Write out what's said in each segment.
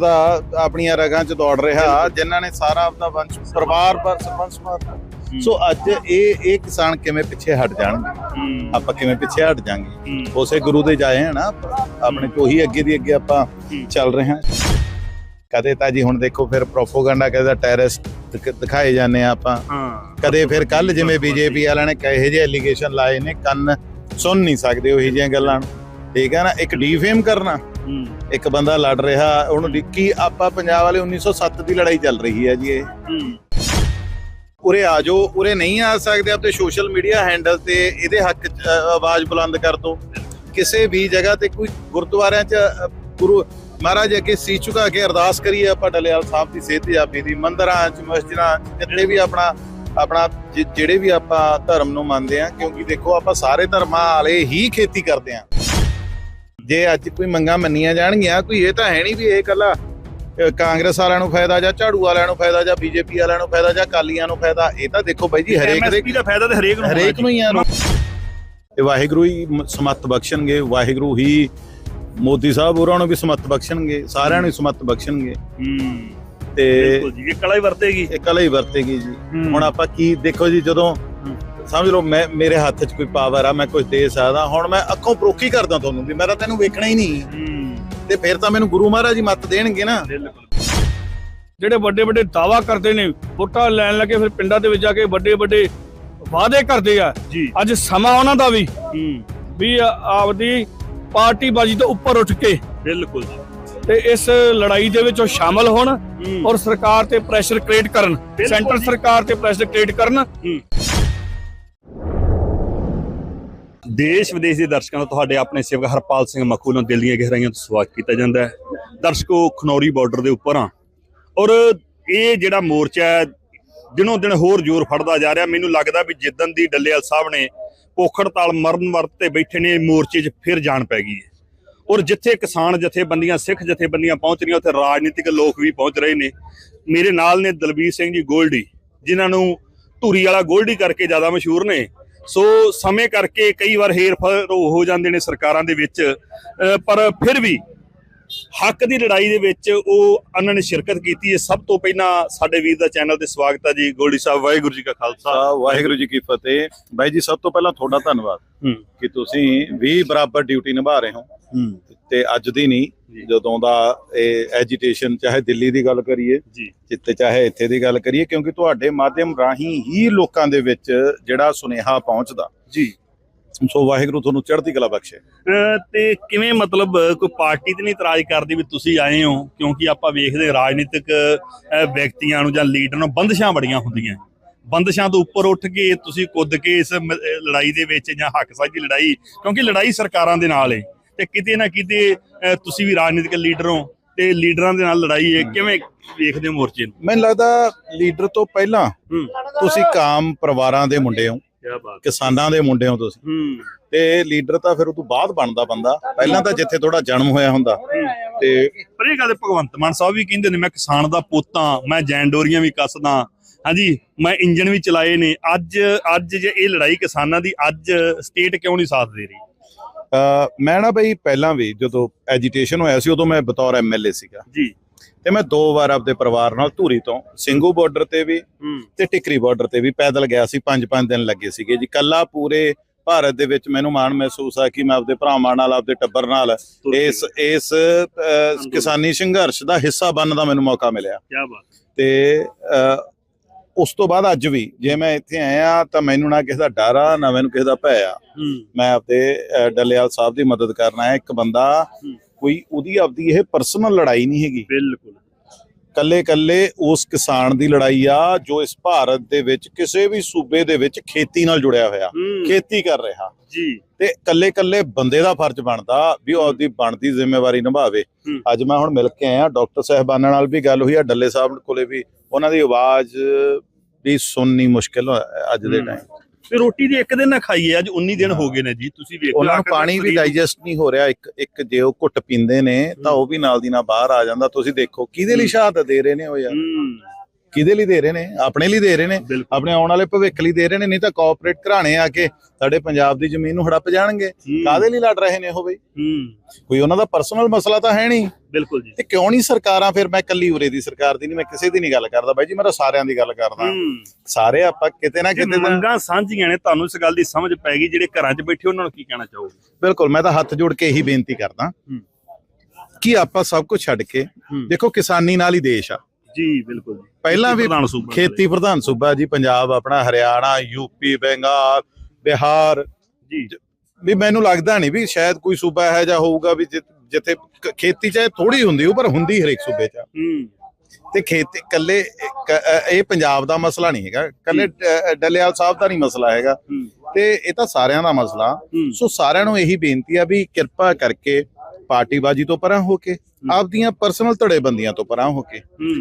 ਦਾ ਆਪਣੀਆਂ ਰਗਾਂ 'ਚ ਦੌੜ ਰਿਹਾ ਜਿਨ੍ਹਾਂ ਨੇ ਸਾਰਾ ਆਪਦਾ ਵੰਸ਼ ਪਰਿਵਾਰ ਪਰ ਸਰਪੰਚ ਮਾਰਤਾ। ਸੋ ਅੱਜ ਇਹ ਇਹ ਕਿਸਾਨ ਕਿਵੇਂ ਪਿੱਛੇ ਹਟ ਜਾਣਗੇ? ਆਪਾਂ ਕਿਵੇਂ ਪਿੱਛੇ ਹਟ ਜਾਾਂਗੇ? ਉਸੇ ਗੁਰੂ ਦੇ ਜਾਏ ਹਨ ਆਪਾਂ। ਆਪਣੇ ਹੀ। ਅੱਗੇ ਦੀ ਅੱਗੇ ਆਪਾਂ ਚੱਲ ਰਹੇ ਹਾਂ। ਕਦੇ ਤਾਂ ਜੀ ਹੁਣ ਦੇਖੋ ਫਿਰ ਪ੍ਰੋਪੋਗੈਂਡਾ ਕਦੇ ਟੈਰਰਿਸਟ ਦਿਖਾਏ ਜਾਂਦੇ ਆ ਆਪਾਂ। ਕਦੇ ਫਿਰ ਕੱਲ ਜਿਵੇਂ ਬੀਜੇਪੀ ਵਾਲਿਆਂ ਨੇ ਕਹੇ ਜਿਹੇ ਐਲੀਗੇਸ਼ਨ ਲਾਏ ਨੇ ਕੰਨ ਸੁਣ ਨਹੀਂ ਸਕਦੇ ਉਹੀ ਜਿਹੀਆਂ ਗੱਲਾਂ। ਠੀਕ ਹੈ ਨਾ? ਇੱਕ ਡੀਫੇਮ ਕਰਨਾ। ਇੱਕ ਬੰਦਾ ਲੜ ਰਿਹਾ ਉਹਨੂੰ ਡਿੱਕੀ ਆਪਾਂ ਪੰਜਾਬ ਵਾਲੇ 1907 ਦੀ ਲੜਾਈ ਚੱਲ ਰਹੀ ਹੈ ਜੀ ਇਹ। ਉਰੇ ਆ ਜਾਓ ਉਰੇ ਨਹੀਂ ਆ ਸਕਦੇ ਆਪਣੇ ਸੋਸ਼ਲ ਮੀਡੀਆ ਹੈਂਡਲ ਤੇ ਇਹਦੇ ਹੱਕ 'ਚ ਆਵਾਜ਼ ਬੁਲੰਦ ਕਰ ਦਿਓ ਕਿਸੇ ਵੀ ਜਗ੍ਹਾ ਤੇ ਕੋਈ ਗੁਰਦੁਆਰਿਆਂ 'ਚ ਗੁਰੂ ਮਹਾਰਾਜ ਅੱਗੇ ਸੀਸ ਝੁਕਾ ਕੇ ਅਰਦਾਸ ਕਰੀਏ ਆਪਾਂ ਡਲਿਆਲ ਸਾਹਿਬ ਦੀ ਸਿਹਤ ਜਾਪੀ ਦੀ ਮੰਦਰਾਂ 'ਚ ਮਸਜਿਦਾਂ ਜਿੱਥੇ ਵੀ ਆਪਣਾ ਆਪਣਾ ਜਿਹੜੇ ਵੀ ਆਪਾਂ ਧਰਮ ਨੂੰ ਮੰਨਦੇ ਆ ਕਿਉਂਕਿ ਦੇਖੋ ਆਪਾਂ ਸਾਰੇ ਧਰਮਾਂ ਵਾਲੇ ਹੀ ਖੇਤੀ ਕਰਦੇ ਆ ਜੇ ਅੱਜ ਕੋਈ ਮੰਗਾਂ ਮੰਨੀਆਂ ਜਾਣਗੀਆਂ ਕੋਈ ਇਹ ਤਾਂ ਹੈ ਨਹੀਂ ਵੀ ਇਹ ਕੱਲਾ ਕਾਂਗਰਸ ਵਾਲਿਆਂ ਨੂੰ ਫਾਇਦਾ ਜਾਂ ਝਾੜੂ ਵਾਲਿਆਂ ਨੂੰ ਫਾਇਦਾ ਜਾਂ ਬੀਜੇਪੀ ਵਾਲਿਆਂ ਨੂੰ ਫਾਇਦਾ ਜਾਂ ਕਾਲੀਆਂ ਨੂੰ ਫਾਇਦਾ ਇਹ ਤਾਂ ਦੇਖੋ ਬਾਈ ਜੀ ਹਰੇਕ ਦੇ ਦਾ ਫਾਇਦਾ ਤੇ ਹਰੇਕ ਨੂੰ ਹਰੇਕ ਨੂੰ ਹੀ ਆ। ਇਹ ਵਾਹਿਗੁਰੂ ਹੀ ਸਮੱਤ ਬਖਸ਼ਣਗੇ ਵਾਹਿਗੁਰੂ ਹੀ ਮੋਦੀ ਸਾਹਿਬ ਹੋਰਾਂ ਨੂੰ ਵੀ ਸਮੱਤ ਬਖਸ਼ਣਗੇ ਸਾਰਿਆਂ ਨੂੰ ਸਮੱਤ ਬਖਸ਼ਣਗੇ। ਹੂੰ। ਤੇ ਬਿਲਕੁਲ ਜੀ ਇਹ ਕਲਾ ਹੀ ਵਰਤੇਗੀ। ਇਹ ਕਲਾ ਹੀ ਵਰਤੇਗੀ ਜੀ। ਹੁਣ ਆਪਾਂ ਕੀ ਦੇਖੋ ਜੀ ਜਦੋਂ ਸਮਝ ਲਓ ਮੈਂ ਮੇਰੇ ਹੱਥ 'ਚ ਕੋਈ ਪਾਵਰ ਆ ਮੈਂ ਕੁਝ ਦੇ ਸਕਦਾ ਹੁਣ ਮੈਂ ਅੱਖੋਂ ਪਰੋਖੀ ਕਰਦਾ ਤੁਹਾਨੂੰ ਵੀ ਮੈਂ ਤਾਂ ਤੈਨੂੰ ਵੇਖਣਾ ਹੀ ਨਹੀਂ। ਤੇ ਫਿਰ ਤਾਂ ਮੈਨੂੰ ਗੁਰੂ ਮਹਾਰਾਜ ਹੀ ਮੱਤ ਦੇਣਗੇ ਨਾ। ਜਿਹੜੇ ਵੱਡੇ ਵੱਡੇ ਦਾਵਾ ਕਰਦੇ ਨੇ ਵੋਟਾਂ ਲੈਣ ਲੱਗੇ ਫਿਰ ਪਿੰਡਾਂ ਦੇ ਵਿੱਚ ਜਾ ਕੇ ਵੱਡੇ ਵੱਡੇ ਵਾਅਦੇ ਕਰਦੇ ਆ। ਅੱਜ ਸਮਾਂ ਉਹਨਾਂ ਦਾ ਵੀ। ਵੀ ਆਪਦੀ ਪਾਰਟੀ ਬਾਜੀ ਤੋਂ ਉੱਪਰ ਉੱਠ ਕੇ। ਬਿਲਕੁਲ ਤੇ ਇਸ ਲੜਾਈ ਦੇ ਵਿੱਚ ਉਹ ਸ਼ਾਮਲ ਹੋਣ ਔਰ ਸਰਕਾਰ ਤੇ ਪ੍ਰੈਸ਼ਰ ਕ੍ਰੀਏਟ ਕਰਨ। ਸੈਂਟਰ। ਸਰਕਾਰ ਤੇ ਪ੍ਰੈਸ਼ਰ ਕ੍ਰੀਏਟ ਕਰਨ। ਦੇਸ਼ ਵਿਦੇਸ਼ ਦੇ ਦਰਸ਼ਕਾਂ ਦਾ ਤੁਹਾਡੇ ਆਪਣੇ ਸੇਵਕ ਹਰਪਾਲ ਸਿੰਘ ਮੱਖੂ ਨੂੰ ਦਿਲ ਦੀਆਂ ਗਹਿਰਾਈਆਂ ਤੋਂ ਸਵਾਗਤ ਕੀਤਾ ਜਾਂਦਾ ਹੈ। ਦਰਸ਼ਕੋ, ਖਨੌਰੀ ਬਾਰਡਰ ਦੇ ਉੱਪਰ ਆ ਔਰ ਇਹ ਜਿਹੜਾ ਮੋਰਚਾ ਹੈ, ਦਿਨੋਂ ਦਿਨ ਹੋਰ ਜ਼ੋਰ ਫੜਦਾ ਜਾ ਰਿਹਾ। ਮੈਨੂੰ ਲੱਗਦਾ ਵੀ ਜਿੱਦਨ ਦੀ ਡੱਲੇਵਾਲ ਸਾਹਿਬ ਨੇ ਪੋਖੜਤਾਲ ਮਰਨ ਵਰਤ ਤੇ ਬੈਠੇ ਨੇ ਮੋਰਚੇ 'ਚ ਫਿਰ ਜਾਣ ਪੈ ਗਈ ਹੈ। ਔਰ ਜਿੱਥੇ ਕਿਸਾਨ ਜਥੇਬੰਦੀਆਂ, ਸਿੱਖ ਜਥੇਬੰਦੀਆਂ ਪਹੁੰਚ ਰਹੀਆਂ, ਉੱਥੇ ਰਾਜਨੀਤਿਕ ਲੋਕ ਵੀ ਪਹੁੰਚ ਰਹੇ ਨੇ। ਮੇਰੇ ਨਾਲ ਨੇ ਦਲਬੀਰ ਸਿੰਘ ਜੀ ਗੋਲਡੀ, ਜਿਨ੍ਹਾਂ ਨੂੰ ਧੂਰੀ ਵਾਲਾ ਗੋਲਡੀ ਕਰਕੇ ਜ਼ਿਆਦਾ ਮਸ਼ਹੂਰ ਨੇ। ਸੋ ਸਮੇਂ ਕਰਕੇ ਕਈ ਵਾਰ ਹੇਰ ਫੇਰ ਹੋ ਜਾਂਦੇ ਨੇ ਸਰਕਾਰਾਂ ਦੇ ਵਿੱਚ ਪਰ ਫਿਰ ਵੀ ਹੱਕ ਦੀ ਲੜਾਈ ਦੇ ਵਿੱਚ ਉਹ ਉਹਨਾਂ ਨੇ ਸ਼ਿਰਕਤ ਕੀਤੀ ਹੈ। ਸਭ ਤੋਂ ਪਹਿਲਾਂ ਸਾਡੇ ਵੀਰ ਦਾ ਚੈਨਲ ਤੇ ਸਵਾਗਤ ਹੈ ਜੀ। ਗੋਲਡੀ ਸਾਹਿਬ ਵਾਹਿਗੁਰੂ ਜੀ ਕਾ ਖਾਲਸਾ। ਵਾਹਿਗੁਰੂ ਜੀ ਕੀ ਫਤਿਹ। ਬਾਈ ਜੀ ਸਭ ਤੋਂ ਪਹਿਲਾਂ ਤੁਹਾਡਾ ਧੰਨਵਾਦ ਕਿ ਤੁਸੀਂ ਵੀ ਬਰਾਬਰ ਡਿਊਟੀ ਨਿਭਾ ਰਹੇ ਹੋ। ਤੇ ਅੱਜ ਦੀ ਨਹੀਂ। ਜਦੋਂ ਦਾ ਇਹ ਐਜੀਟੇਸ਼ਨ ਚਾਹੇ ਦਿੱਲੀ ਦੀ ਗੱਲ ਕਰੀਏ ਜਿੱਤੇ ਚਾਹੇ ਇੱਥੇ ਦੀ ਗੱਲ ਕਰੀਏ ਕਿਉਂਕਿ ਤੁਹਾਡੇ ਮਾਧਿਅਮ ਰਾਹੀਂ ਹੀ ਲੋਕਾਂ ਦੇ ਵਿੱਚ ਜਿਹੜਾ ਸੁਨੇਹਾ ਪਹੁੰਚਦਾ। ਜੀ। ਸੋ ਵਾਹਿਗੁਰੂ ਤੁਹਾਨੂੰ ਚੜ੍ਹਦੀ ਕਲਾ ਬਖਸ਼ੇ। ਤੇ ਕਿਵੇਂ ਮਤਲਬ ਕੋਈ ਪਾਰਟੀ ਤੇ ਨਹੀਂ ਇਤਰਾਜ਼ ਕਰਦੀ ਵੀ ਤੁਸੀਂ ਆਏ ਹੋ ਕਿਉਂਕਿ ਆਪਾਂ ਵੇਖਦੇ ਰਾਜਨੀਤਿਕ ਵਿਅਕਤੀਆਂ ਨੂੰ ਜਾਂ ਲੀਡਰ ਨੂੰ ਬੰਦਸ਼ਾਂ ਬੜੀਆਂ ਹੁੰਦੀਆਂ। ਬੰਦਸ਼ਾਂ ਤੋਂ ਉੱਪਰ ਉੱਠ ਕੇ ਤੁਸੀਂ ਕੁੱਦ ਕੇ ਇਸ ਲੜਾਈ ਦੇ ਵਿੱਚ ਜਾਂ ਹੱਕ ਸਾਂਝੀ ਲੜਾਈ ਕਿਉਂਕਿ ਲੜਾਈ ਸਰਕਾਰਾਂ ਦੇ ਨਾਲ ਹੈ ਤੇ ਕਿਤੇ ਨਾ ਕਿਤੇ ਤੁਸੀਂ ਵੀ ਰਾਜਨੀਤਿਕ ਲੀਡਰ ਹੋ ਤੇ ਲੀਡਰਾਂ ਦੇ ਨਾਲ ਲੜਾਈ ਹੈ। ਕਿਵੇਂ ਵੇਖਦੇ ਹੋ ਮੋਰਚੇ ਨੂੰ? ਮੈਨੂੰ ਲੱਗਦਾ ਲੀਡਰ ਤੋਂ ਪਹਿਲਾਂ ਤੁਸੀਂ ਕਾਮ ਪਰਿਵਾਰਾਂ ਦੇ ਮੁੰਡੇ ਹੋ। ਕੀ ਬਾਤ ਕਿਸਾਨਾਂ ਦੇ ਮੁੰਡੇ ਹੋ ਤੁਸੀਂ। ਹੂੰ। ਤੇ ਲੀਡਰ ਤਾਂ ਫਿਰ ਉਹ ਤੋਂ ਬਾਅਦ ਬਣਦਾ ਬੰਦਾ। ਪਹਿਲਾਂ ਤਾਂ ਜਿੱਥੇ ਤੁਹਾਡਾ ਜਨਮ ਹੋਇਆ ਹੁੰਦਾ। ਤੇ ਪਰ ਇਹ ਗੱਲ ਭਗਵੰਤ ਮਾਨ ਸਾਹਿਬ ਵੀ ਕਹਿੰਦੇ ਨੇ ਮੈਂ ਕਿਸਾਨ ਦਾ ਪੋਤਾ ਮੈਂ ਜੈਂਡੋਰੀਆਂ ਵੀ ਕੱਸਦਾ। ਹਾਂਜੀ ਮੈਂ ਇੰਜਨ ਵੀ ਚਲਾਏ ਨੇ। ਅੱਜ ਅੱਜ ਜੇ ਇਹ ਲੜਾਈ ਕਿਸਾਨਾਂ ਦੀ ਅੱਜ ਸਟੇਟ ਕਿਉਂ ਨਹੀਂ ਸਾਥ ਦੇ ਰਹੀ? ਮੈਂ ਨਾ ਬਈ ਪਹਿਲਾਂ ਵੀ ਜਦੋਂ ਐਜੀਟੇਸ਼ਨ ਹੋਇਆ ਸੀ ਉਦੋਂ ਮੈਂ ਬਤੌਰ ਐਮਐਲਏ ਸੀਗਾ। ਜੀ। ਤੇ ਮੈਂ ਦੋ ਵਾਰ ਆਪਦੇ ਪਰਿਵਾਰ ਨਾਲ ਧੂਰੀ ਤੋਂ ਸਿੰਘੂ ਬਾਰਡਰ ਤੇ ਵੀ ਤੇ ਟਿਕਰੀ ਬਾਰਡਰ ਤੇ ਵੀ ਪੈਦਲ ਗਿਆ ਸੀ ਪੰਜ ਪੰਜ ਦਿਨ ਲੱਗੇ ਸੀਗੇ ਜੀ। ਕੱਲਾ ਪੂਰੇ ਭਾਰਤ ਦੇ ਵਿੱਚ ਮੈਨੂੰ ਮਾਣ ਮਹਿਸੂਸ ਆ ਕਿ ਮੈਂ ਆਪਦੇ ਭਰਾਵਾਂ ਨਾਲ ਆਪਦੇ ਟੱਬਰ ਨਾਲ ਇਸ ਇਸ ਕਿਸਾਨੀ ਸੰਘਰਸ਼ ਦਾ ਹਿੱਸਾ ਬਣਨ ਦਾ ਮੈਨੂੰ ਮੌਕਾ ਮਿਲਿਆ। ਕੀ ਬਾਤ। ਤੇ ਉਸ ਤੋਂ ਬਾਅਦ ਅੱਜ ਵੀ ਜੇ ਮੈਂ ਇੱਥੇ ਆਇਆ ਤਾਂ ਮੈਨੂੰ ਨਾ ਕਿਸੇ ਦਾ ਡਰ ਆ ਨਾ ਮੈਨੂੰ ਕਿਸੇ ਦਾ ਭੈ ਆ। ਮੈਂ ਆਪਦੇ ਡੱਲੇਵਾਲ ਸਾਹਿਬ ਦੀ ਮਦਦ ਕਰਨਾ ਹੈ ਇੱਕ ਬੰਦਾ। ਕੋਈ ਉਹਦੀ ਆਪਦੀ ਇਹ ਪਰਸਨਲ ਲੜਾਈ ਨਹੀਂ ਹੈਗੀ। ਬਿਲਕੁਲ। ਕੱਲੇ ਕੱਲੇ ਉਸ ਕਿਸਾਨ ਦੀ ਲੜਾਈ ਆ ਜੋ ਇਸ ਭਾਰਤ ਦੇ ਵਿੱਚ ਕਿਸੇ ਵੀ ਸੂਬੇ ਦੇ ਵਿੱਚ ਖੇਤੀ ਨਾਲ ਜੁੜਿਆ ਹੋਇਆ ਖੇਤੀ ਕਰ ਰਿਹਾ। ਜੀ। ਤੇ ਕੱਲੇ ਕੱਲੇ ਬੰਦੇ ਦਾ ਫਰਜ਼ ਬਣਦਾ ਵੀ ਉਹ ਆਪਦੀ ਬਣਦੀ ਜ਼ਿੰਮੇਵਾਰੀ ਨਿਭਾਵੇ। ਅੱਜ ਮੈਂ ਹੁਣ ਮਿਲ ਕੇ ਆਇਆ ਡਾਕਟਰ ਸਾਹਿਬਾਨਾਂ ਨਾਲ ਵੀ ਗੱਲ ਹੋਈ ਆ ਡੱਲੇ ਸਾਹਿਬ ਕੋਲੇ ਵੀ। ਉਹਨਾਂ ਦੀ ਆਵਾਜ਼ ਵੀ ਸੁਣਨੀ ਮੁਸ਼ਕਿਲ ਅੱਜ ਦੇ। ਟਾਈਮ ਤੇ ਰੋਟੀ ਦੀ ਇੱਕ ਦਿਨ ਨਾ ਖਾਈਏ ਅੱਜ 19 ਦਿਨ ਹੋ ਗਏ ਨੇ ਜੀ ਤੁਸੀਂ ਵੇਖੋ ਉਹਨਾਂ ਨੂੰ ਪਾਣੀ ਵੀ ਡਾਈਜੈਸਟ ਨਹੀਂ ਹੋ ਰਿਹਾ ਇੱਕ ਇੱਕ ਜੇ ਉਹ ਘੁੱਟ ਪੀਂਦੇ ਨੇ ਤਾਂ ਉਹ ਵੀ ਨਾਲ ਦੀ ਨਾਲ ਬਾਹਰ ਆ ਜਾਂਦਾ ਤੁਸੀਂ ਦੇਖੋ ਕਿਹਦੇ ਲਈ। ਸ਼ਹਾਦਤ ਦੇ ਰਹੇ ਨੇ ਉਹ ਯਾਰ ਕਿਹਦੇ ਲਈ ਦੇ ਰਹੇ ਨੇ? ਆਪਣੇ ਲਈ ਦੇ ਰਹੇ ਨੇ? ਆਪਣੇ ਆਉਣ ਵਾਲੇ ਭਵਿੱਖ ਲਈ ਦੇ ਰਹੇ ਨੇ? ਨਹੀਂ ਤਾਂ ਕਾਰਪੋਰੇਟ ਘਰਾਣੇ ਆ ਕੇ ਸਾਡੇ ਪੰਜਾਬ ਦੀ ਜ਼ਮੀਨ ਨੂੰ ਹੜੱਪ ਜਾਣਗੇ। ਕਾਦੇ ਲਈ ਲੜ ਰਹੇ ਨੇ ਉਹ ਬਈ? ਕੋਈ ਉਹਨਾਂ ਦਾ ਪਰਸਨਲ ਮਸਲਾ ਤਾਂ ਹੈ ਨਹੀਂ। ਬਿਲਕੁਲ ਜੀ। ਤੇ ਕਿਉਂ ਨਹੀਂ ਸਰਕਾਰਾਂ ਫਿਰ ਮੈਂ ਕੱਲੀ ਉਰੇ ਦੀ ਸਰਕਾਰ ਦੀ ਨਹੀਂ ਮੈਂ ਕਿਸੇ ਦੀ ਨਹੀਂ ਗੱਲ ਕਰਦਾ ਬਾਈ ਜੀ ਮੈਂ ਤਾਂ ਸਾਰਿਆਂ ਦੀ ਗੱਲ ਕਰਦਾ। ਸਾਰੇ ਆਪਾਂ ਕਿਤੇ ਨਾ ਕਿਤੇ ਮੰਗਾਂ ਸਾਂਝੀਆਂ ਨੇ ਤੁਹਾਨੂੰ ਇਸ ਗੱਲ ਦੀ ਸਮਝ ਪੈ ਗਈ ਜਿਹੜੇ ਘਰਾਂ 'ਚ ਬੈਠੇ ਉਹਨਾਂ ਨੂੰ ਕੀ ਕਹਿਣਾ ਚਾਹੋਗੇ? ਬਿਲਕੁਲ ਮੈਂ ਤਾਂ ਹੱਥ ਜੋੜ ਕੇ ਇਹੀ ਬੇਨਤੀ ਕਰਦਾ। ਕਿ ਆਪਾਂ ਸਭ ਕੁਝ ਛੱਡ ਕੇ। ਦੇਖੋ ਕਿਸਾਨੀ ਨਾਲ ਹੀ ਦੇਸ਼ ਆ। ਜੀ ਬਿਲਕੁਲ ਜੀ। ਪਹਿਲਾਂ ਵੀ ਪ੍ਰਧਾਨ ਸੂਬਾ ਖੇਤੀ ਪ੍ਰਧਾਨ ਸੂਬਾ ਜੀ ਪੰਜਾਬ ਆਪਣਾ ਹਰਿਆਣਾ ਯੂਪੀ ਬੰਗਾਲ ਬਿਹਾਰ। ਜੀ। ਵੀ ਮੈਨੂੰ ਲੱਗਦਾ ਨਹੀਂ ਵੀ ਸ਼ਾਇਦ ਕੋਈ ਸੂਬਾ ਇਹੋ ਜਿਹਾ ਹੋਊਗਾ ਵੀ ਜਿ- ਜਿੱਥੇ ਖੇਤੀ ਚਾਹੇ ਥੋੜੀ ਹੁੰਦੀ ਹੋ ਪਰ ਹੁੰਦੀ ਹਰੇਕ ਸੂਬੇ 'ਚ। ਹੂੰ। ਤੇ ਖੇਤੀ ਕੱਲੇ ਇਹ ਪੰਜਾਬ ਦਾ ਮਸਲਾ ਨਹੀਂ ਹੈਗਾ। ਕੱਲੇ ਡੱਲੇਵਾਲ ਸਾਹਿਬ ਦਾ ਨਹੀਂ ਮਸਲਾ ਹੈਗਾ। ਹੂੰ। ਤੇ ਇਹ ਤਾਂ ਸਾਰਿਆਂ ਦਾ ਮਸਲਾ। ਹੂੰ। ਸੋ ਸਾਰਿਆਂ ਨੂੰ ਇਹੀ ਬੇਨਤੀ ਆ ਵੀ ਕਿਰਪਾ ਕਰਕੇ ਪਾਰਟੀਬਾਜ਼ੀ ਤੋਂ ਪਰਾਂ ਹੋ ਕੇ ਆਪਦੀਆਂ ਪਰਸਨਲ ਧੜੇਬੰਦੀਆਂ ਤੋਂ ਪਰਾਂ ਹੋ ਕੇ।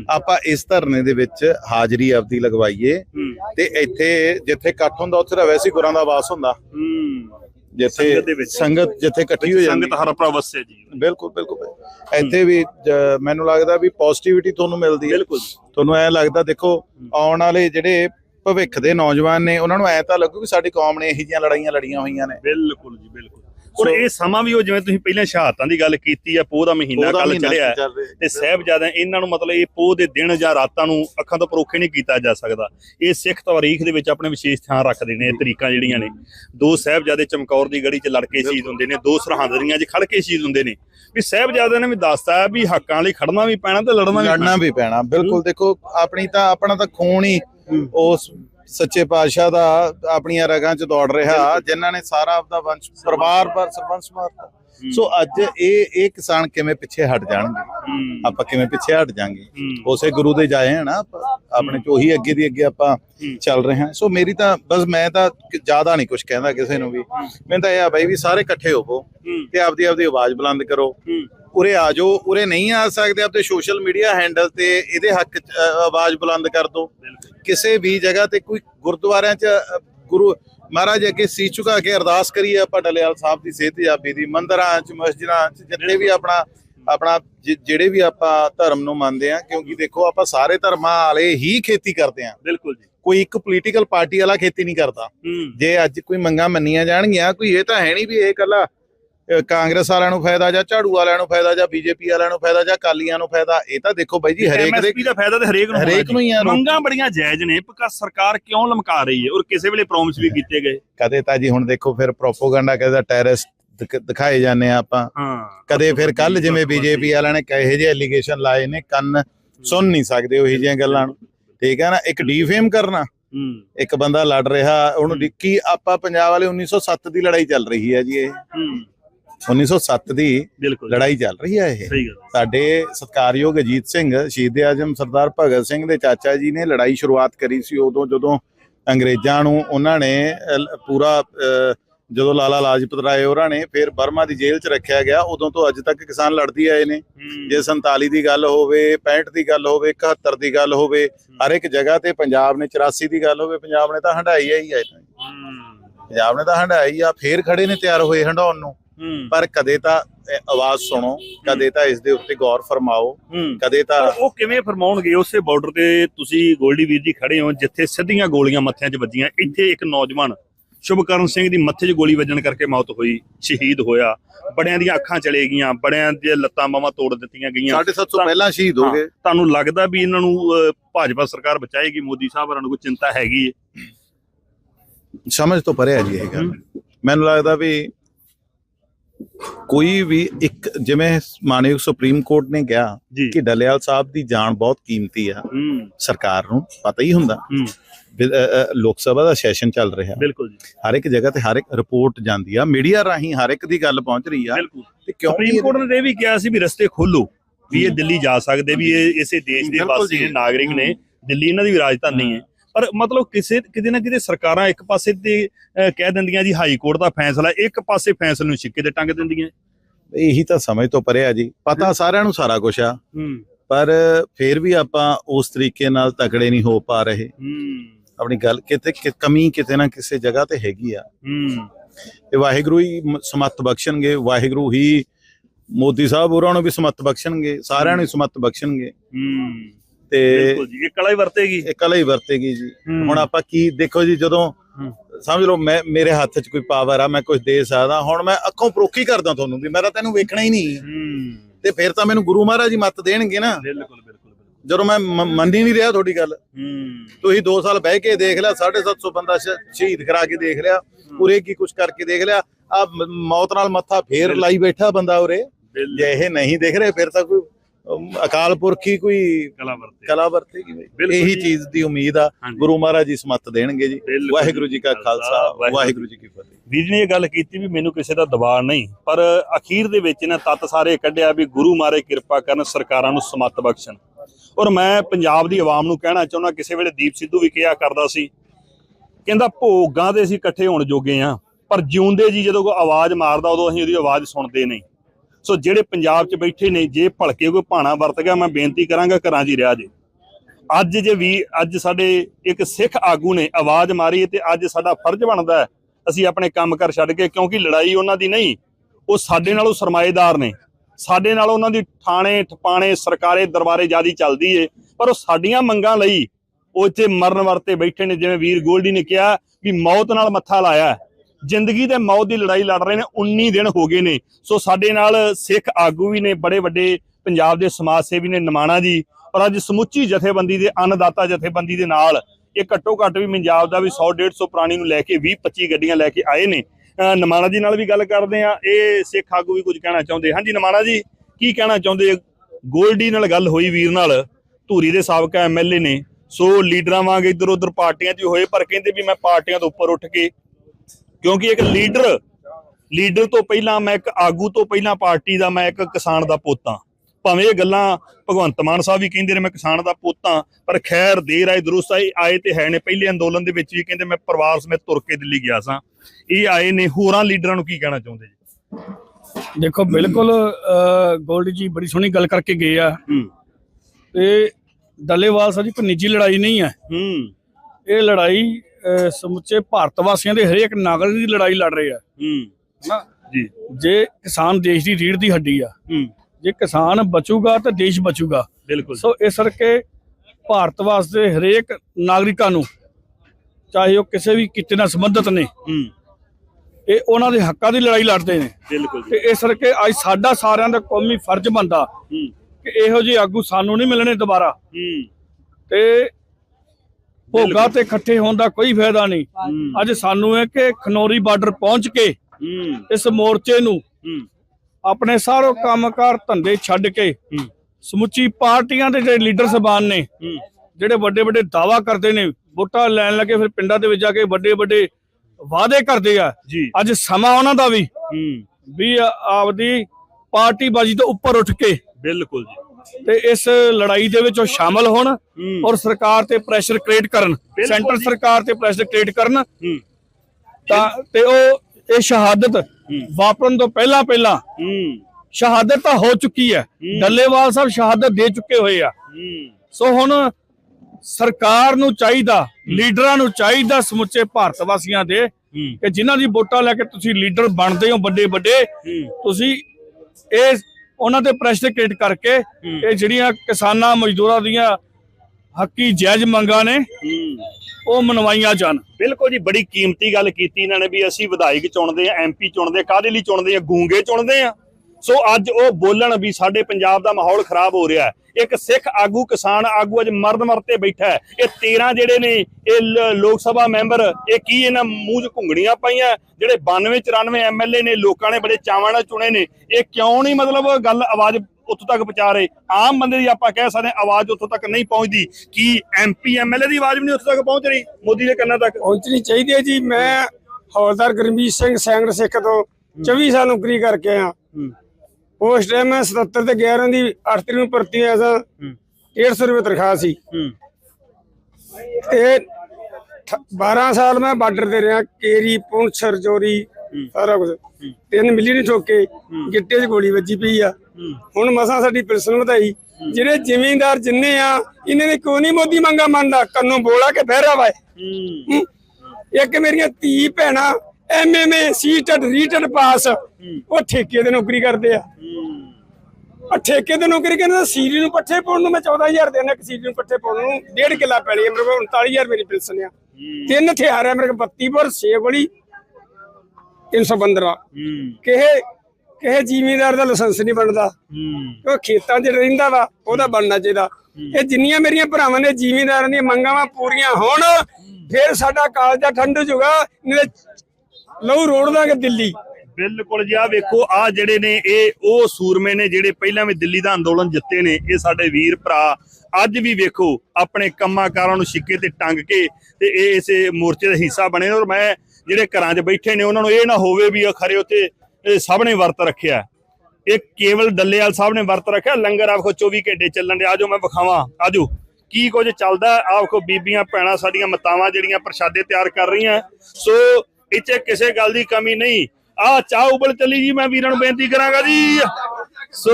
ਆਪਾਂ ਇਸ ਧਰਨੇ ਦੇ ਵਿੱਚ ਹਾਜ਼ਰੀ ਆਪਦੀ ਲਗਵਾਈਏ ਤੇ ਇੱਥੇ ਜਿੱਥੇ ਇਕੱਠ ਹੁੰਦਾ ਉੱਥੇ ਤਾਂ ਵੈਸੇ ਹੀ ਗੁਰਾਂ ਦਾ ਵਾਸ ਹੁੰਦਾ। ਜਿੱਥੇ ਸੰਗਤ ਜਿੱਥੇ ਇਕੱਠੀ ਹੋ ਜਾਂਦੀ। ਸੰਗਤ ਹਰ ਪ੍ਰਵਸੇ ਜੀ। ਬਿਲਕੁਲ ਬਿਲਕੁਲ ਇੱਥੇ ਵੀ ਮੈਨੂੰ ਲੱਗਦਾ ਵੀ ਪੋਜ਼ਿਟਿਵਿਟੀ ਤੁਹਾਨੂੰ ਮਿਲਦੀ ਹੈ। ਬਿਲਕੁਲ। ਤੁਹਾਨੂੰ ਐ ਲੱਗਦਾ ਦੇਖੋ ਆਉਣ ਵਾਲੇ ਜਿਹੜੇ ਭਵਿੱਖ ਦੇ ਨੌਜਵਾਨ ਨੇ ਉਹਨਾਂ ਨੂੰ ਐ ਤਾਂ ਲੱਗੂ ਕਿ ਸਾਡੀ ਕੌਮ ਨੇ ਇਹੋ ਜਿਹੀਆਂ ਲੜਾਈਆਂ ਲੜੀਆਂ ਹੋਈਆਂ ਨੇ। ਬਿਲਕੁਲ ਜੀ ਬਿਲਕੁਲ। ਔਰ ਇਹ ਸਮਾਂ ਵੀ ਉਹ ਜਿਵੇਂ ਤੁਸੀਂ ਪਹਿਲਾਂ ਸ਼ਹਾਦਤਾਂ ਦੀ ਗੱਲ ਕੀਤੀ ਆ ਪੋਹ ਦਾ ਮਹੀਨਾ ਕੱਲ ਚੜਿਆ। ਤੇ ਸਾਹਿਬਜ਼ਾਦਾ ਇਹਨਾਂ ਨੂੰ ਮਤਲਬ ਇਹ ਪੋਹ ਦੇ ਦਿਨ ਜਾਂ ਰਾਤਾਂ ਨੂੰ ਅੱਖਾਂ ਤੋਂ ਪਰੋਖੇ ਨਹੀਂ ਕੀਤਾ ਜਾ ਸਕਦਾ। ਇਹ ਸਿੱਖ ਤਾਰੀਖ ਦੇ ਵਿੱਚ ਆਪਣੇ ਵਿਸ਼ੇਸ਼ ਥਾਂ ਰੱਖਦੇ ਨੇ ਇਹ ਤਰੀਕਾਂ ਜਿਹੜੀਆਂ ਨੇ। ਦੋ ਸਾਹਿਬਜ਼ਾਦੇ ਚਮਕੌਰ ਦੀ ਗੜੀ 'ਚ ਲੜ ਕੇ ਸ਼ਹੀਦ ਹੁੰਦੇ ਨੇ ਦੋ ਸਰਹੰਦਰੀਆਂ 'ਚ ਖੜ ਕੇ ਸ਼ਹੀਦ ਹੁੰਦੇ ਨੇ। ਵੀ ਸਾਹਿਬਜ਼ਾਦਿਆਂ ਨੇ ਵੀ ਦੱਸਤਾ ਵੀ ਹੱਕਾਂ ਲਈ ਖੜਨਾ ਵੀ ਪੈਣਾ ਤੇ ਲੜਨਾ ਵੀ ਪੈਣਾ। ਵੀ ਪੈਣਾ ਬਿਲਕੁਲ ਦੇਖੋ ਆਪਣੀ ਤਾਂ ਆਪਣਾ ਤਾਂ ਖੂਨ ਹੀ। ਉਸ ਸੱਚੇ ਪਾਤਸ਼ਾਹ ਦਾ ਆਪਣੀਆਂ ਰਗਾਂ 'ਚ ਦੌੜ ਰਿਹਾ ਜਿਨ੍ਹਾਂ ਨੇ ਸਾਰਾ ਆਪਦਾ ਵੰਸ਼ ਪਰਿਵਾਰ ਪਰ ਸਰਬੰਸ ਮਾਰਤਾ। ਸੋ ਅੱਜ ਇਹ ਇਹ ਕਿਸਾਨ ਕਿਵੇਂ ਪਿੱਛੇ ਹਟ ਜਾਣਗੇ? ਆਪਾਂ ਕਿਵੇਂ ਪਿੱਛੇ ਹਟ ਜਾਾਂਗੇ? ਉਸੇ ਗੁਰੂ ਦੇ ਜਾਏ ਹਨ ਆਪਾਂ ਆਪਣੇ ਚ ਉਹੀ ਅੱਗੇ ਦੀ ਅੱਗੇ ਆਪਾਂ। ਚੱਲ ਰਹੇ ਹਾਂ। ਸੋ ਮੇਰੀ ਤਾਂ ਬਸ ਮੈਂ ਤਾਂ ਜ਼ਿਆਦਾ ਨਹੀਂ ਕੁਝ ਕਹਿੰਦਾ ਕਿਸੇ ਨੂੰ ਵੀ। ਮੈਨੂੰ ਤਾਂ ਇਹ ਆ ਬਾਈ ਵੀ ਸਾਰੇ ਇਕੱਠੇ ਹੋਵੋ ਤੇ ਆਪਦੀ ਆਪਦੀ ਆਵਾਜ਼ ਬੁਲੰਦ ਕਰੋ। ਉਰੇ ਆ ਜਾਓ ਉਰੇ ਨਹੀਂ ਆ ਸਕਦੇ ਆਪਦੇ ਸੋਸ਼ਲ ਮੀਡੀਆ ਹੈਂਡਲ ਤੇ ਇਹਦੇ ਹੱਕ ਆਵਾਜ਼ ਬੁਲੰਦ ਕਰ ਦਿਓ ਬਿਲਕੁਲ। ਕਿਸੇ ਵੀ ਜਗ੍ਹਾ ਤੇ ਕੋਈ ਗੁਰਦੁਆਰਿਆਂ 'ਚ ਗੁਰੂ ਮਹਾਰਾਜ ਅੱਗੇ ਸੀਸ ਝੁਕਾ ਕੇ ਅਰਦਾਸ ਕਰੀਏ ਆਪਾਂ ਡਲੇਵਾਲ ਸਾਹਿਬ ਦੀ ਸਿਹਤ ਜਾਬੀ ਦੀ ਮੰਦਰਾਂ 'ਚ ਮਸਜਿਦਾਂ 'ਚ ਜਿੱਥੇ ਵੀ ਆਪਣਾ ਆਪਣਾ ਜਿਹੜੇ ਵੀ ਆਪਾਂ ਧਰਮ ਨੂੰ ਮੰਨਦੇ ਆ ਕਿਉਂਕਿ ਦੇਖੋ ਆਪਾਂ ਸਾਰੇ ਧਰਮਾਂ ਵਾਲੇ ਹੀ ਖੇਤੀ ਕਰਦੇ ਆ ਬਿਲਕੁਲ ਜੀ। ਕੋਈ ਇੱਕ ਪੋਲੀਟੀਕਲ ਪਾਰਟੀ ਵਾਲਾ ਖੇਤੀ ਨਹੀਂ ਕਰਦਾ। ਜੇ ਅੱਜ ਕੋਈ ਮੰਗਾਂ ਮੰਨੀਆਂ ਜਾਣਗੀਆਂ ਕੋਈ ਇਹ ਤਾਂ ਹੈ ਨਹੀਂ ਵੀ ਇਹ ਕੱਲਾ ਕਾਂਗਰਸ ਵਾਲਿਆਂ ਨੂੰ ਫਾਇਦਾ ਜਾਂ ਝਾੜੂ ਵਾਲਿਆਂ ਨੂੰ ਫਾਇਦਾ ਜਾਂ ਬੀਜੇਪੀ ਵਾਲਿਆਂ ਨੂੰ ਫਾਇਦਾ ਜਾਂ ਕਾਲੀਆਂ ਨੂੰ ਫਾਇਦਾ ਇਹ ਤਾਂ ਦੇਖੋ ਬਾਈ ਜੀ ਹਰੇਕ ਦੇ MSP ਦਾ ਫਾਇਦਾ ਤੇ ਹਰੇਕ ਨੂੰ ਹਰੇਕ ਜੀ। ਨੂੰ ਹੀ ਆ ਮੰਗਾਂ ਬੜੀਆਂ ਜਾਇਜ਼ ਨੇ ਪਰ ਸਰਕਾਰ ਕਿਉਂ ਲਮਕਾ ਰਹੀ ਹੈ? ਔਰ ਕਿਸੇ ਵੇਲੇ ਪ੍ਰੋਮਿਸ ਵੀ ਕੀਤੇ ਗਏ। ਕਦੇ ਤਾਂ ਜੀ ਹੁਣ ਦੇਖੋ ਫਿਰ ਪ੍ਰੋਪੋਗੈਂਡਾ ਕਦੇ ਟੈਰਰਿਸਟ ਦਿਖਾਏ ਜਾਂਦੇ ਆ ਆਪਾਂ। ਕਦੇ ਫਿਰ ਕੱਲ ਜਿਵੇਂ ਬੀਜੇਪੀ ਵਾਲਿਆਂ ਨੇ ਕਹੇ ਜਿਹੇ ਐਲੀਗੇਸ਼ਨ ਲਾਏ ਨੇ ਕੰਨ ਸੁਣ ਨਹੀਂ ਸਕਦੇ ਉਹੀ ਜਿਹੀਆਂ ਗੱਲਾਂ ਨੂੰ। ਠੀਕ ਹੈ ਨਾ ਇੱਕ ਡੀਫੇਮ ਕਰਨਾ। ਇੱਕ ਬੰਦਾ ਲੜ ਰਿਹਾ ਉਹਨੂੰ ਕੀ ਆਪਾਂ ਪੰਜਾਬ ਵਾਲੇ 1907 ਦੀ ਲੜਾਈ ਚੱਲ ਰਹੀ ਹੈ ਜੀ ਇਹ। 1907 ਦੀ ਬਿਲਕੁਲ ਲੜਾਈ ਚੱਲ ਰਹੀ ਹੈ ਇਹ। ਸਹੀ ਗੱਲ ਸਾਡੇ ਸਤਕਾਰਯੋਗ ਅਜੀਤ ਸਿੰਘ ਸ਼ਹੀਦ ਆਜਮ ਸਰਦਾਰ ਭਗਤ ਸਿੰਘ ਦੇ ਚਾਚਾ ਜੀ ਨੇ ਲੜਾਈ ਸ਼ੁਰੂਆਤ ਕਰੀ ਸੀ। ਉਦੋਂ ਜਦੋਂ ਅੰਗਰੇਜ਼ਾਂ ਨੂੰ ਉਹਨਾਂ ਨੇ ਪੂਰਾ ਜਦੋਂ ਲਾਲਾ ਲਾਜਪਤ ਰਾਏ ਹੋਰਾਂ ਨੇ ਫਿਰ ਬਰਮਾ ਦੀ ਜੇਲ੍ਹ 'ਚ ਰੱਖਿਆ ਗਿਆ ਉਦੋਂ ਤੋਂ ਅੱਜ ਤੱਕ ਕਿਸਾਨ ਲੜਦੀ ਆਏ ਨੇ। ਜੇ 47 ਦੀ ਗੱਲ ਹੋਵੇ 65 ਦੀ ਗੱਲ ਹੋਵੇ 71 ਦੀ ਗੱਲ ਹੋਵੇ ਹਰ ਇੱਕ ਜਗ੍ਹਾ ਤੇ ਪੰਜਾਬ ਨੇ 84 ਦੀ ਗੱਲ ਹੋਵੇ ਪੰਜਾਬ ਨੇ ਤਾਂ ਹੰਡਾਈ ਆਈ ਹੈ ਹੂੰ। ਪੰਜਾਬ ਨੇ ਤਾਂ ਹੰਡਾਈ ਆ ਫੇਰ ਖੜੇ ਨੇ ਤਿਆਰ ਹੋਏ ਹੰਡਾਉਣ ਨੂੰ। ਪਰ ਕਦੇ ਤਾਂ ਆਵਾਜ਼ ਸੁਣੋ ਕਦੇ ਤਾਂ ਇਸ ਦੇ ਉੱਤੇ ਗੌਰ ਫਰਮਾਓ ਕਦੇ ਤਾਂ ਉਹ ਕਿਵੇਂ ਫਰਮਾਉਣਗੇ ਉਸੇ ਬਾਰਡਰ ਤੇ ਤੁਸੀਂ ਗੋਲਡੀ ਵੀਰ ਜੀ ਖੜੇ ਹੋ ਜਿੱਥੇ ਸਿੱਧੀਆਂ ਗੋਲੀਆਂ ਮੱਥਿਆਂ 'ਚ ਵੱਜੀਆਂ। ਇੱਥੇ ਇੱਕ ਨੌਜਵਾਨ ਸ਼ੁਭਕਰਨ ਸਿੰਘ ਦੀ ਮੱਥੇ 'ਚ ਗੋਲੀ ਵੱਜਣ ਕਰਕੇ ਮੌਤ ਹੋਈ ਸ਼ਹੀਦ ਹੋਇਆ। ਬੜਿਆਂ ਦੀਆਂ ਅੱਖਾਂ ਚਲੇ ਗਈਆਂ ਬੜਿਆਂ ਦੀਆਂ ਲੱਤਾਂ ਬਾਹਾਂ ਤੋੜ ਦਿੱਤੀਆਂ ਗਈਆਂ। 750 ਪਹਿਲਾਂ ਸ਼ਹੀਦ ਹੋ ਗਏ। ਤੁਹਾਨੂੰ ਲੱਗਦਾ ਵੀ ਇਹਨਾਂ ਨੂੰ ਭਾਜਪਾ ਸਰਕਾਰ ਬਚਾਏਗੀ ਮੋਦੀ ਸਾਹਿਬ ਹੋਰਾਂ ਨੂੰ ਕੋਈ ਚਿੰਤਾ ਹੈਗੀ ਸਮਝ ਤੋਂ ਪਰੇ ਹੈ ਜੀ ਇਹ ਗੱਲ। ਮੈਨੂੰ ਲੱਗਦਾ ਵੀ ਕੋਈ ਵੀ ਇੱਕ ਜਿਵੇਂ ਮਾਨਯੋਗ ਸੁਪਰੀਮ ਕੋਰਟ ਨੇ ਕਿਹਾ ਕਿ ਡਲੇਵਾਲ ਸਾਹਿਬ ਦੀ ਜਾਨ ਬਹੁਤ ਕੀਮਤੀ ਆ। ਸਰਕਾਰ ਨੂੰ ਪਤਾ ਹੀ ਹੁੰਦਾ। ਲੋਕ ਸਭਾ ਦਾ ਸੈਸ਼ਨ ਚੱਲ ਰਿਹਾ। ਬਿਲਕੁਲ ਜੀ। ਹਰ ਇੱਕ ਜਗ੍ਹਾ ਤੇ ਹਰ ਇੱਕ ਰਿਪੋਰਟ ਜਾਂਦੀ ਆ। ਮੀਡੀਆ ਰਾਹੀਂ ਹਰ ਇੱਕ ਦੀ ਗੱਲ ਪਹੁੰਚ ਰਹੀ ਆ। ਤੇ ਕਿਉਂ ਸੁਪਰੀਮ ਕੋਰਟ ਨੇ ਇਹ ਵੀ ਕਿਹਾ ਸੀ ਵੀ ਰਸਤੇ ਖੋਲੋ ਵੀ ਇਹ ਦਿੱਲੀ ਜਾ ਸਕਦੇ ਵੀ ਇਹ ਇਸੇ ਦੇਸ਼ ਦੇ ਵਾਸੀ ਨਾਗਰਿਕ ਨੇ ਦਿੱਲੀ ਇਹਨਾਂ ਦੀ ਵੀ ਰਾਜਧਾਨੀ ਹੈ। ਪਰ ਮਤਲਬ ਕਿਸੇ ਕਿਤੇ ਨਾ ਕਿਤੇ ਸਰਕਾਰਾਂ ਇੱਕ ਪਾਸੇ ਤੇ ਕਹਿ ਦਿੰਦੀਆਂ ਜੀ ਹਾਈ ਕੋਰਟ ਦਾ ਫੈਸਲਾ ਇੱਕ ਪਾਸੇ ਫੈਸਲੇ ਨੂੰ ਸਿੱਕੇ ਤੇ ਟੰਗ ਦਿੰਦੀਆਂ। ਇਹੀ ਤਾਂ ਸਮਝ ਤੋਂ ਪਰੇ ਆ ਜੀ। ਪਤਾ ਸਾਰਿਆਂ ਨੂੰ ਸਾਰਾ ਕੁਝ ਆ। ਪਰ ਫਿਰ ਵੀ ਆਪਾਂ ਉਸ ਤਰੀਕੇ ਨਾਲ ਤਕੜੇ ਨਹੀਂ ਹੋ ਪਾ ਰਹੇ। ਆਪਣੀ ਗੱਲ ਕਿਤੇ ਕਮੀ ਕਿਤੇ ਨਾ ਕਿਸੇ ਜਗ੍ਹਾ ਤੇ ਹੈਗੀ ਆ। ਇਹ ਵਾਹਿਗੁਰੂ ਹੀ ਸਮੱਤ ਬਖਸ਼ਣਗੇ। ਵਾਹਿਗੁਰੂ ਹੀ ਮੋਦੀ ਸਾਹਿਬ ਹੋਰਾਂ ਨੂੰ ਵੀ ਸਮੱਤ ਬਖਸ਼ਣਗੇ। ਸਾਰਿਆਂ ਨੂੰ ਸਮੱਤ ਬਖਸ਼ਣਗੇ। ਤੇ ਬਿਲਕੁਲ ਜੀ ਇਹ ਕਲਾ ਹੀ ਵਰਤੇਗੀ। ਇਹ ਕਲਾ ਹੀ ਵਰਤੇਗੀ ਜੀ। ਹੂੰ। ਹੁਣ ਆਪਾਂ ਕੀ ਦੇਖੋ ਜੀ ਜਦੋਂ ਹੂੰ। ਸਮਝ ਲਓ ਮੈਂ ਮੇਰੇ ਹੱਥ 'ਚ ਕੋਈ ਪਾਵਰ ਆ ਮੈਂ ਕੁਝ ਦੇ ਸਕਦਾ ਹੁਣ ਮੈਂ ਅੱਖੋਂ ਪਰੋਖੀ ਕਰਦਾ ਤੁਹਾਨੂੰ ਵੀ ਮੇਰਾ ਤੈਨੂੰ ਵੇਖਣਾ ਹੀ ਨਹੀਂ। ਹੂੰ। ਤੇ ਫਿਰ ਤਾਂ ਮੈਨੂੰ ਗੁਰੂ ਮਹਾਰਾਜ ਜੀ ਮੱਤ ਦੇਣਗੇ ਨਾ। ਬਿਲਕੁਲ ਬਿਲਕੁਲ ਬਿਲਕੁਲ। ਜਦੋਂ ਮੈਂ ਮ- ਮੰਨ ਹੀ ਨਹੀਂ ਰਿਹਾ ਤੁਹਾਡੀ ਗੱਲ। ਹੂੰ। ਤੁਸੀਂ 2 ਸਾਲ ਬਹਿ ਕੇ ਦੇਖ ਲਿਆ 750 ਬੰਦਾ ਸ਼- ਸ਼ਹੀਦ ਕਰਾ ਕੇ ਦੇਖ ਲਿਆ ਉਰੇ ਕੀ ਕੁਝ ਕਰਕੇ ਦੇਖ ਲਿਆ ਆ ਮੌਤ ਨਾਲ ਮੱਥਾ ਫੇਰ ਲਾਈ ਬੈਠਾ ਬੰਦਾ ਉਰੇ। ਬਿਲਕੁਲ। ਜੇ ਇਹ ਨਹੀਂ ਦਿਖ ਰਹੇ ਫਿਰ ਤਾਂ ਕੋਈ ਅਕਾਲ ਪੁਰਖੀ ਕੋਈ ਕਲਾ ਵਰਤੇ। ਕਲਾ ਵਰਤੇਗੀ ਬਈ? ਬਿਲਕੁਲ ਇਹੀ। ਚੀਜ਼ ਦੀ ਉਮੀਦ ਆ। ਗੁਰੂ ਮਹਾਰਾਜ ਜੀ ਸਮਤ ਦੇਣਗੇ ਜੀ। ਵਾਹਿਗੁਰੂ ਜੀ ਕਾ ਖਾਲਸਾ ਵਾਹਿਗੁਰੂ ਜੀ ਕੀ ਫਤਿਹ। ਵੀਰ ਨੇ ਇਹ ਗੱਲ ਕੀਤੀ ਵੀ ਮੈਨੂੰ ਕਿਸੇ ਦਾ ਦਬਾਅ ਨਹੀਂ ਪਰ ਅਖੀਰ ਦੇ ਵਿੱਚ ਇਹਨਾਂ ਤੱਤ ਸਾਰੇ ਕੱਢਿਆ ਵੀ ਗੁਰੂ ਮਾਰੇ ਕਿਰਪਾ ਕਰਨ ਸਰਕਾਰਾਂ ਨੂੰ ਸਮੱਤ ਬਖਸ਼ਣ। ਔਰ ਮੈਂ ਪੰਜਾਬ ਦੀ ਆਵਾਮ ਨੂੰ ਕਹਿਣਾ ਚਾਹੁੰਦਾ ਕਿਸੇ ਵੇਲੇ ਦੀਪ ਸਿੱਧੂ ਵੀ ਕਿਹਾ ਕਰਦਾ ਸੀ ਕਹਿੰਦਾ ਭੋਗਾਂ ਦੇ ਅਸੀਂ ਇਕੱਠੇ ਹੋਣ ਜੋਗੇ ਆ ਪਰ ਜਿਉਂਦੇ ਜੀ ਜਦੋਂ ਕੋਈ ਆਵਾਜ਼ ਮਾਰਦਾ ਉਦੋਂ ਅਸੀਂ ਉਹਦੀ ਆਵਾਜ਼ ਸੁਣਦੇ ਨਹੀਂ। ਸੋ ਜਿਹੜੇ ਪੰਜਾਬ 'ਚ ਬੈਠੇ ਨੇ, ਜੇ ਭਲਕੇ ਕੋਈ ਭਾਣਾ ਵਰਤ ਗਿਆ, ਮੈਂ ਬੇਨਤੀ ਕਰਾਂਗਾ ਘਰਾਂ 'ਚ ਹੀ ਰਿਹਾ ਜੇ। ਅੱਜ ਜੇ ਵੀ, ਅੱਜ ਸਾਡੇ ਇੱਕ ਸਿੱਖ ਆਗੂ ਨੇ ਆਵਾਜ਼ ਮਾਰੀ ਤੇ ਅੱਜ ਸਾਡਾ ਫਰਜ਼ ਬਣਦਾ ਹੈ, ਅਸੀਂ ਆਪਣੇ ਕੰਮ ਕਰ ਛੱਡ ਕੇ, ਕਿਉਂਕਿ ਲੜਾਈ ਉਹਨਾਂ ਦੀ ਨਹੀਂ, ਉਹ ਸਾਡੇ ਨਾਲੋਂ ਸਰਮਾਏਦਾਰ ਨੇ। ਸਾਡੇ ਨਾਲ ਉਹਨਾਂ ਦੀ ਥਾਣੇ ਠਪਾਣੇ, ਸਰਕਾਰੇ, ਦਰਬਾਰੇ ਜਿਆਦੀ ਚੱਲਦੀ ਏ, ਪਰ ਉਹ ਸਾਡੀਆਂ ਮੰਗਾਂ ਲਈ ਉਹ ਇੱਥੇ ਮਰਨ ਵਰਤੇ ਬੈਠੇ ਨੇ, ਜਿਵੇਂ ਵੀਰ ਗੋਲਡੀ ਨੇ ਕਿਹਾ ਵੀ ਮੌਤ ਨਾਲ ਮੱਥਾ ਲਾਇਆ। ਜ਼ਿੰਦਗੀ ਤੇ ਮੌਤ ਦੀ ਲੜਾਈ ਲੜ ਰਹੇ ਨੇ 19 ਦਿਨ ਹੋ ਗਏ ਨੇ। ਸੋ ਸਾਡੇ ਨਾਲ ਸਿੱਖ ਆਗੂ ਵੀ ਨੇ, ਬੜੇ ਵੱਡੇ ਪੰਜਾਬ ਦੇ ਸਮਾਜ ਸੇਵੀ ਨੇ ਨਿਮਾਣਾ ਜੀ। ਪਰ ਅੱਜ ਸਮੁੱਚੀ ਜਥੇਬੰਦੀ ਦੇ, ਅੰਨਦਾਤਾ ਜਥੇਬੰਦੀ ਦੇ ਨਾਲ ਇਹ ਘੱਟੋ ਘੱਟ ਵੀ ਪੰਜਾਬ ਦਾ ਵੀ 100 150 ਪ੍ਰਾਣੀ ਨੂੰ ਲੈ ਕੇ 20 25 ਗੱਡੀਆਂ ਲੈ ਕੇ ਆਏ ਨੇ। ਅਹ ਨਿਮਾਣਾ ਜੀ ਨਾਲ ਵੀ ਗੱਲ ਕਰਦੇ ਆ ਇਹ ਸਿੱਖ ਆਗੂ ਵੀ ਕੁਝ ਕਹਿਣਾ ਚਾਹੁੰਦੇ। ਹਾਂਜੀ, ਨਿਮਾਣਾ ਜੀ, ਕੀ ਕਹਿਣਾ ਚਾਹੁੰਦੇ? ਗੋਲਡੀ ਨਾਲ ਗੱਲ ਹੋਈ ਵੀਰ ਨਾਲ। ਧੂਰੀ ਦੇ ਸਾਬਕਾ ਐਮਐਲਏ ਨੇ। ਸੋ ਲੀਡਰਾਂ ਵਾਂਗ ਇੱਧਰ ਉੱਧਰ ਪਾਰਟੀਆਂ 'ਚ ਹੋਏ, ਪਰ ਕਹਿੰਦੇ ਵੀ ਮੈਂ ਪਾਰਟੀਆਂ ਤੋਂ ਉੱਪਰ ਉੱਠ ਕੇ ਕਿਉਂਕਿ ਇੱਕ ਲੀਡਰ ਲੀਡਰ ਤੋਂ ਪਹਿਲਾਂ ਮੈਂ ਇੱਕ ਆਗੂ ਤੋਂ ਪਹਿਲਾਂ ਪਾਰਟੀ ਦਾ ਮੈਂ ਇੱਕ ਕਿਸਾਨ ਦਾ ਪੁੱਤ ਭਾਵੇਂ ਇਹ ਗੱਲਾਂ ਭਗਵੰਤ ਮਾਨ ਸਾਹਿਬ ਵੀ ਕਹਿੰਦੇ ਨੇ ਮੈਂ ਕਿਸਾਨ ਦਾ ਪੁੱਤ ਪਰ ਖੈਰ ਦੇਰ ਆਏ ਦਰੁਸਤ ਆਏ ਆਏ ਤੇ ਹੈ ਨੇ। ਪਹਿਲੇ ਅੰਦੋਲਨ ਦੇ ਵਿੱਚ ਵੀ ਕਹਿੰਦੇ ਮੈਂ ਪਰਿਵਾਰ ਸਮੇਤ ਤੁਰ ਕੇ ਦਿੱਲੀ ਗਿਆ ਸਾਂ। ਇਹ ਆਏ ਨੇ ਹੋਰਾਂ ਲੀਡਰਾਂ ਨੂੰ ਕੀ ਕਹਿਣਾ ਚਾਹੁੰਦੇ ਜੀ? ਦੇਖੋ ਬਿਲਕੁਲ ਗੋਲਡੀ ਜੀ ਬੜੀ ਸੋਹਣੀ ਗੱਲ ਕਰਕੇ ਗਏ ਆ। ਤੇ ਡੱਲੇਵਾਲ ਸਾਹਿਬ ਜੀ ਕੋਈ ਨਿੱਜੀ ਲੜਾਈ ਨਹੀਂ ਹੈ। ਹੂੰ। ਇਹ ਲੜਾਈ ਅਹ, ਸਮੁੱਚੇ ਭਾਰਤ ਵਾਸੀਆਂ ਦੇ ਹਰੇਕ ਨਾਗਰਿਕ ਦੀ ਲੜਾਈ ਲੜ ਰਹੇ ਆ। ਹੂੰ। ਜੀ। ਜੇ ਕਿਸਾਨ ਦੇਸ਼ ਦੀ ਰੀੜ ਦੀ ਹੱਡੀ ਆ ਹੂੰ। ਜੇ ਕਿਸਾਨ ਬਚੂਗਾ ਤਾਂ ਦੇਸ਼ ਬਚੂਗਾ। ਬਿਲਕੁਲ। ਸੋ ਇਸ ਕਰਕੇ ਭਾਰਤ ਵਾਸਤੇ ਹਰੇਕ ਨਾਗਰਿਕਾਂ ਨੂੰ ਚਾਹੇ ਉਹ ਕਿਸੇ ਵੀ ਕਿਤੇ ਨਾਲ ਸੰਬੰਧਿਤ ਨੇ ਹੂੰ। ਇਹ ਉਹਨਾਂ ਦੇ ਹੱਕਾਂ ਦੀ ਲੜਾਈ ਲੜਦੇ ਨੇ। ਬਿਲਕੁਲ ਤੇ ਇਸ ਕਰਕੇ ਅੱਜ ਸਾਡਾ ਸਾਰਿਆਂ ਦਾ ਕੌਮੀ ਫਰਜ਼ ਬਣਦਾ ਹੂੰ। ਕਿ ਇਹੋ ਜਿਹੇ ਆਗੂ ਸਾਨੂੰ ਨਹੀਂ ਮਿਲਣੇ ਦੁਬਾਰਾ। ਹੂੰ। ਤੇ ਭੋਗਾ ਤੇ ਇਕੱਠੇ ਹੋਣ ਦਾ ਕੋਈ ਫਾਇਦਾ ਨਹੀਂ। ਅੱਜ ਸਾਨੂੰ ਹੈ ਕਿ ਖਨੌਰੀ ਬਾਰਡਰ ਪਹੁੰਚ ਕੇ ਇਸ ਮੋਰਚੇ ਨੂੰ ਆਪਣੇ ਸਾਰੋ ਕੰਮਕਾਰ ਧੰਦੇ ਛੱਡ ਕੇ ਸਮੁੱਚੀ ਪਾਰਟੀਆਂ ਦੇ ਜਿਹੜੇ ਲੀਡਰ ਸਬਾਨ ਨੇ ਜਿਹੜੇ ਵੱਡੇ ਵੱਡੇ ਦਾਵਾ ਕਰਦੇ ਨੇ ਵੋਟਾਂ ਲੈਣ ਲੱਗੇ ਫਿਰ ਪਿੰਡਾਂ ਦੇ ਵਿੱਚ ਜਾ ਕੇ ਵੱਡੇ ਵੱਡੇ ਵਾਅਦੇ ਕਰਦੇ ਆ। ਅੱਜ ਸਮਾਂ ਉਹਨਾਂ ਦਾ ਵੀ ਵੀ ਆਪਦੀ ਪਾਰਟੀ ਬਾਜੀ ਤੋਂ ਉੱਪਰ ਉੱਠ ਕੇ ਬਿਲਕੁਲ ਜੀ। ਤੇ ਇਸ ਲੜਾਈ ਦੇ ਵਿੱਚ ਉਹ ਸ਼ਾਮਲ ਹੋਣ ਔਰ ਸਰਕਾਰ ਤੇ ਪ੍ਰੈਸ਼ਰ ਕ੍ਰੀਏਟ ਕਰਨ ਸੈਂਟਰ। ਸਰਕਾਰ ਤੇ ਪ੍ਰੈਸ਼ਰ ਕ੍ਰੀਏਟ ਕਰਨ। ਤਾਂ ਤੇ ਉਹ ਇਹ ਸ਼ਹਾਦਤ ਵਾਪਰਨ ਤੋਂ ਪਹਿਲਾਂ ਪਹਿਲਾਂ ਸ਼ਹਾਦਤ ਤਾਂ ਹੋ ਚੁੱਕੀ ਹੈ। ਡੱਲੇਵਾਲ ਸਾਹਿਬ ਸ਼ਹਾਦਤ ਦੇ ਚੁੱਕੇ ਹੋਏ ਆ। ਸੋ ਹੁਣ ਸਰਕਾਰ ਨੂੰ ਚਾਹੀਦਾ ਲੀਡਰਾਂ ਨੂੰ ਚਾਹੀਦਾ ਸਮੁੱਚੇ ਭਾਰਤ ਵਾਸੀਆਂ ਦੇ ਕਿ ਜਿਨ੍ਹਾਂ ਦੀ ਵੋਟਾਂ ਲੈ ਕੇ ਤੁਸੀਂ ਲੀਡਰ ਬਣਦੇ ਹੋ ਵੱਡੇ ਵੱਡੇ ਤੁਸੀਂ ਇਹ ਉਹਨਾਂ ਤੇ ਪ੍ਰੈਸ਼ਰ ਕ੍ਰੀਏਟ ਕਰਕੇ। ਇਹ ਜਿਹੜੀਆਂ ਕਿਸਾਨਾਂ ਮਜ਼ਦੂਰਾਂ ਦੀਆਂ ਹੱਕੀ ਜਾਇਜ਼ ਮੰਗਾਂ ਨੇ ਉਹ ਮਨਵਾਈਆਂ ਜਾਣ। ਬਿਲਕੁਲ ਜੀ ਬੜੀ ਕੀਮਤੀ ਗੱਲ ਕੀਤੀ ਇਹਨਾਂ ਨੇ ਵੀ ਅਸੀਂ ਵਿਧਾਇਕ ਚੁਣਦੇ ਆ ਐਮਪੀ ਚੁਣਦੇ ਆ ਕਾਦੇ ਲਈ ਚੁਣਦੇ ਆ ਗੂੰਗੇ ਚੁਣਦੇ ਆ ਸੋ ਅੱਜ ਉਹ ਬੋਲਣ ਵੀ ਸਾਡੇ ਪੰਜਾਬ ਦਾ ਮਾਹੌਲ ਖਰਾਬ ਹੋ ਰਿਹਾ ਹੈ। ਇੱਕ ਸਿੱਖ ਆਗੂ ਕਿਸਾਨ ਆਗੂ ਅੱਜ ਮਰਦ ਮਰਤੇ ਬੈਠਾ ਹੈ। ਇਹ 13 ਜਿਹੜੇ ਨੇ ਇਹ ਲੋਕ ਸਭਾ ਮੈਂਬਰ ਇਹ ਕੀ ਇਹਨਾਂ ਮੂੰਹ 'ਚ ਘੁੰਗਣੀਆਂ ਪਾਈਆਂ? ਜਿਹੜੇ 92 94 ਐਮਐਲਏ ਨੇ ਲੋਕਾਂ ਨੇ ਬੜੇ ਚਾਵਾਂ ਨਾਲ ਚੁਣੇ ਨੇ। ਇਹ ਕਿਉਂ ਨਹੀਂ ਮਤਲਬ ਗੱਲ ਆਵਾਜ਼ ਉੱਥੋਂ ਤੱਕ ਪਹੁੰਚਾ ਰਹੇ? ਆਮ ਬੰਦੇ ਦੀ ਆਪਾਂ ਕਹਿ ਸਕਦੇ ਆਵਾਜ਼ ਉੱਥੋਂ ਤੱਕ ਨਹੀਂ ਪਹੁੰਚਦੀ। ਕੀ ਐਮਪੀ ਐਮਐਲਏ ਦੀ ਆਵਾਜ਼ ਵੀ ਨਹੀਂ ਉੱਥੋਂ ਤੱਕ ਪਹੁੰਚ ਰਹੀ? ਮੋਦੀ ਦੇ ਕੰਨਾਂ ਤੱਕ। ਪਹੁੰਚਣੀ ਚਾਹੀਦੀ ਹੈ ਜੀ। ਮੈਂ ਹੌਲਦਾਰ ਗਰਮੀਤ ਸਿੰਘ ਸੈਂਗੜ ਸਿੱਖ ਤੋਂ 24 ਸਾਲ ਨੌਕਰੀ ਕਰਕੇ ਆ ਉਸ ਟਾਈਮ ਮੈਂ 77 ਤੇ 11 ਦੀ 8 ਤਰੀਕ ਨੂੰ ਭਰਤੀ ਹੋਇਆ ਸਾਂ। 150 ਰੁਪਏ ਤਨਖਾਹ ਸੀ। ਤੇ ਠ- 12 ਸਾਲ ਮੈਂ ਬਾਰਡਰ ਤੇ ਰਿਹਾ ਕੇਰੀ ਪੁੰਛ ਰਜੌਰੀ ਸਾਰਾ ਕੁਝ ਤਿੰਨ ਮਿਲੀ ਨਹੀਂ ਠੋਕੇ ਗਿੱਟੇ 'ਚ ਗੋਲੀ ਵੱਜੀ ਪਈ ਆ। ਹੁਣ ਮਸਾਂ ਸਾਡੀ ਪਿਲਸਨ ਵਧਾਈ। ਜਿਹੜੇ ਜ਼ਿਮੀਂਦਾਰ ਜਿੰਨੇ ਆ ਇਹਨਾਂ ਨੇ ਕਿਉਂ ਨਹੀਂ ਮੋਦੀ ਮੰਗਾ ਮੰਨਦਾ? ਕੰਨੋਂ ਬੋਲਾ ਕੇ ਬਹਿਰਾ ਵਾਏ ਇੱਕ ਮੇਰੀਆਂ ਧੀ ਭੈਣਾਂ ਐਮਐਮਏ ਸੀਟਡ ਰੀਟਡ ਪਾਸ ਉਹ ਠੇਕੇ ਤੇ ਨੌਕਰੀ ਕਰਦੇ ਆ। ਆ ਠੇਕੇ ਤੇ ਨੌਕਰੀ ਕਰਨਾ ਸੀਰੀ ਨੂੰ ਪੱਠੇ ਪਾਉਣ ਨੂੰ ਮੈਂ 14000 ਦੇਣਾ ਇੱਕ ਸੀਰੀ ਨੂੰ ਪੱਠੇ ਪਾਉਣ ਨੂੰ। ਡੇਢ ਕਿੱਲਾ ਪੈਲੀ ਮੇਰੇ ਕੋਲ 39000 ਮੇਰੀ ਪੈਨਸ਼ਨ ਆ ਤਿੰਨ ਹਥਿਆਰ ਹੈ ਮੇਰੇ ਕੋਲ 32 ਬੋਰ 6 ਗੋਲੀ 315 ਹੂੰ। ਕਿਹੇ ਕਿਹੇ ਜ਼ਿਮੀਂਦਾਰ ਦਾ ਲਾਇਸੈਂਸ ਨਹੀਂ ਬਣਦਾ। ਉਹ ਖੇਤਾਂ 'ਚ ਰਹਿੰਦਾ ਵਾ ਉਹਦਾ ਬਣਨਾ ਚਾਹੀਦਾ। ਇਹ ਜਿੰਨੀਆਂ ਮੇਰੀਆਂ ਭਰਾਵਾਂ ਨੇ ਜ਼ਿਮੀਂਦਾਰਾਂ ਦੀਆਂ ਮੰਗਾਂ ਵਾ ਪੂਰੀਆਂ ਹੋਣ ਫਿਰ ਸਾਡਾ ਕਾਲਜਾ ਠੰਡ ਜੂਗਾ ਨਹੀਂ ਤੇ ਲਹੂ ਰੋੜ ਦਿੱਲੀ। ਬਿਲਕੁਲ ਜੀ ਆ ਵੇਖੋ ਆ ਜਿਹੜੇ ਨੇ, ਇਹ ਉਹ ਸੂਰਮੇ ਨੇ ਜਿਹੜੇ ਪਹਿਲਾਂ ਵੀ ਦਿੱਲੀ ਦਾ ਅੰਦੋਲਨ ਜਿੱਤੇ ਨੇ, ਇਹ ਸਾਡੇ ਵੀਰ ਭਰਾ। ਅੱਜ ਵੀ ਵੇਖੋ, ਆਪਣੇ ਕੰਮਾਂ ਕਾਰਾਂ ਨੂੰ ਛਿੱਕੇ ਤੇ ਟੰਗ ਕੇ ਤੇ ਇਹ ਇਸੇ ਮੋਰਚੇ ਦਾ ਹਿੱਸਾ ਬਣੇ ਔਰ ਮੈਂ ਜਿਹੜੇ ਘਰਾਂ 'ਚ ਬੈਠੇ ਨੇ, ਉਹਨਾਂ ਨੂੰ ਇਹ ਨਾ ਹੋਵੇ ਵੀ ਉਹ ਖਰੇ ਉੱਤੇ ਸਭ ਨੇ ਵਰਤ ਰੱਖਿਆ। ਇਹ ਕੇਵਲ ਡੱਲੇਵਾਲ ਸਾਹਿਬ ਨੇ ਵਰਤ ਰੱਖਿਆ। ਲੰਗਰ ਆਖੋ ਵੇਖੋ 24 ਘੰਟੇ ਚੱਲਣ ਦੇ ਆਜੋ, ਮੈਂ ਵਿਖਾਵਾਂ। ਆਜੋ, ਕੀ ਕੁਝ ਚੱਲਦਾ? ਆਖੋ ਬੀਬੀਆਂ, ਭੈਣਾਂ, ਸਾਡੀਆਂ ਮਤਾਵਾਂ ਜਿਹੜੀਆਂ ਪ੍ਰਸ਼ਾਦੇ ਤਿਆਰ ਕਰ ਰਹੀਆਂ। ਸੋ ਇੱਥੇ ਕਿਸੇ ਗੱਲ ਦੀ ਕਮੀ ਨਹੀਂ। ਆ ਚਾਹ ਉਬਲ ਚੱਲੀ ਜੀ, ਮੈਂ ਵੀਰਾਂ ਨੂੰ ਬੇਨਤੀ ਕਰਾਂਗਾ ਜੀ। ਸੋ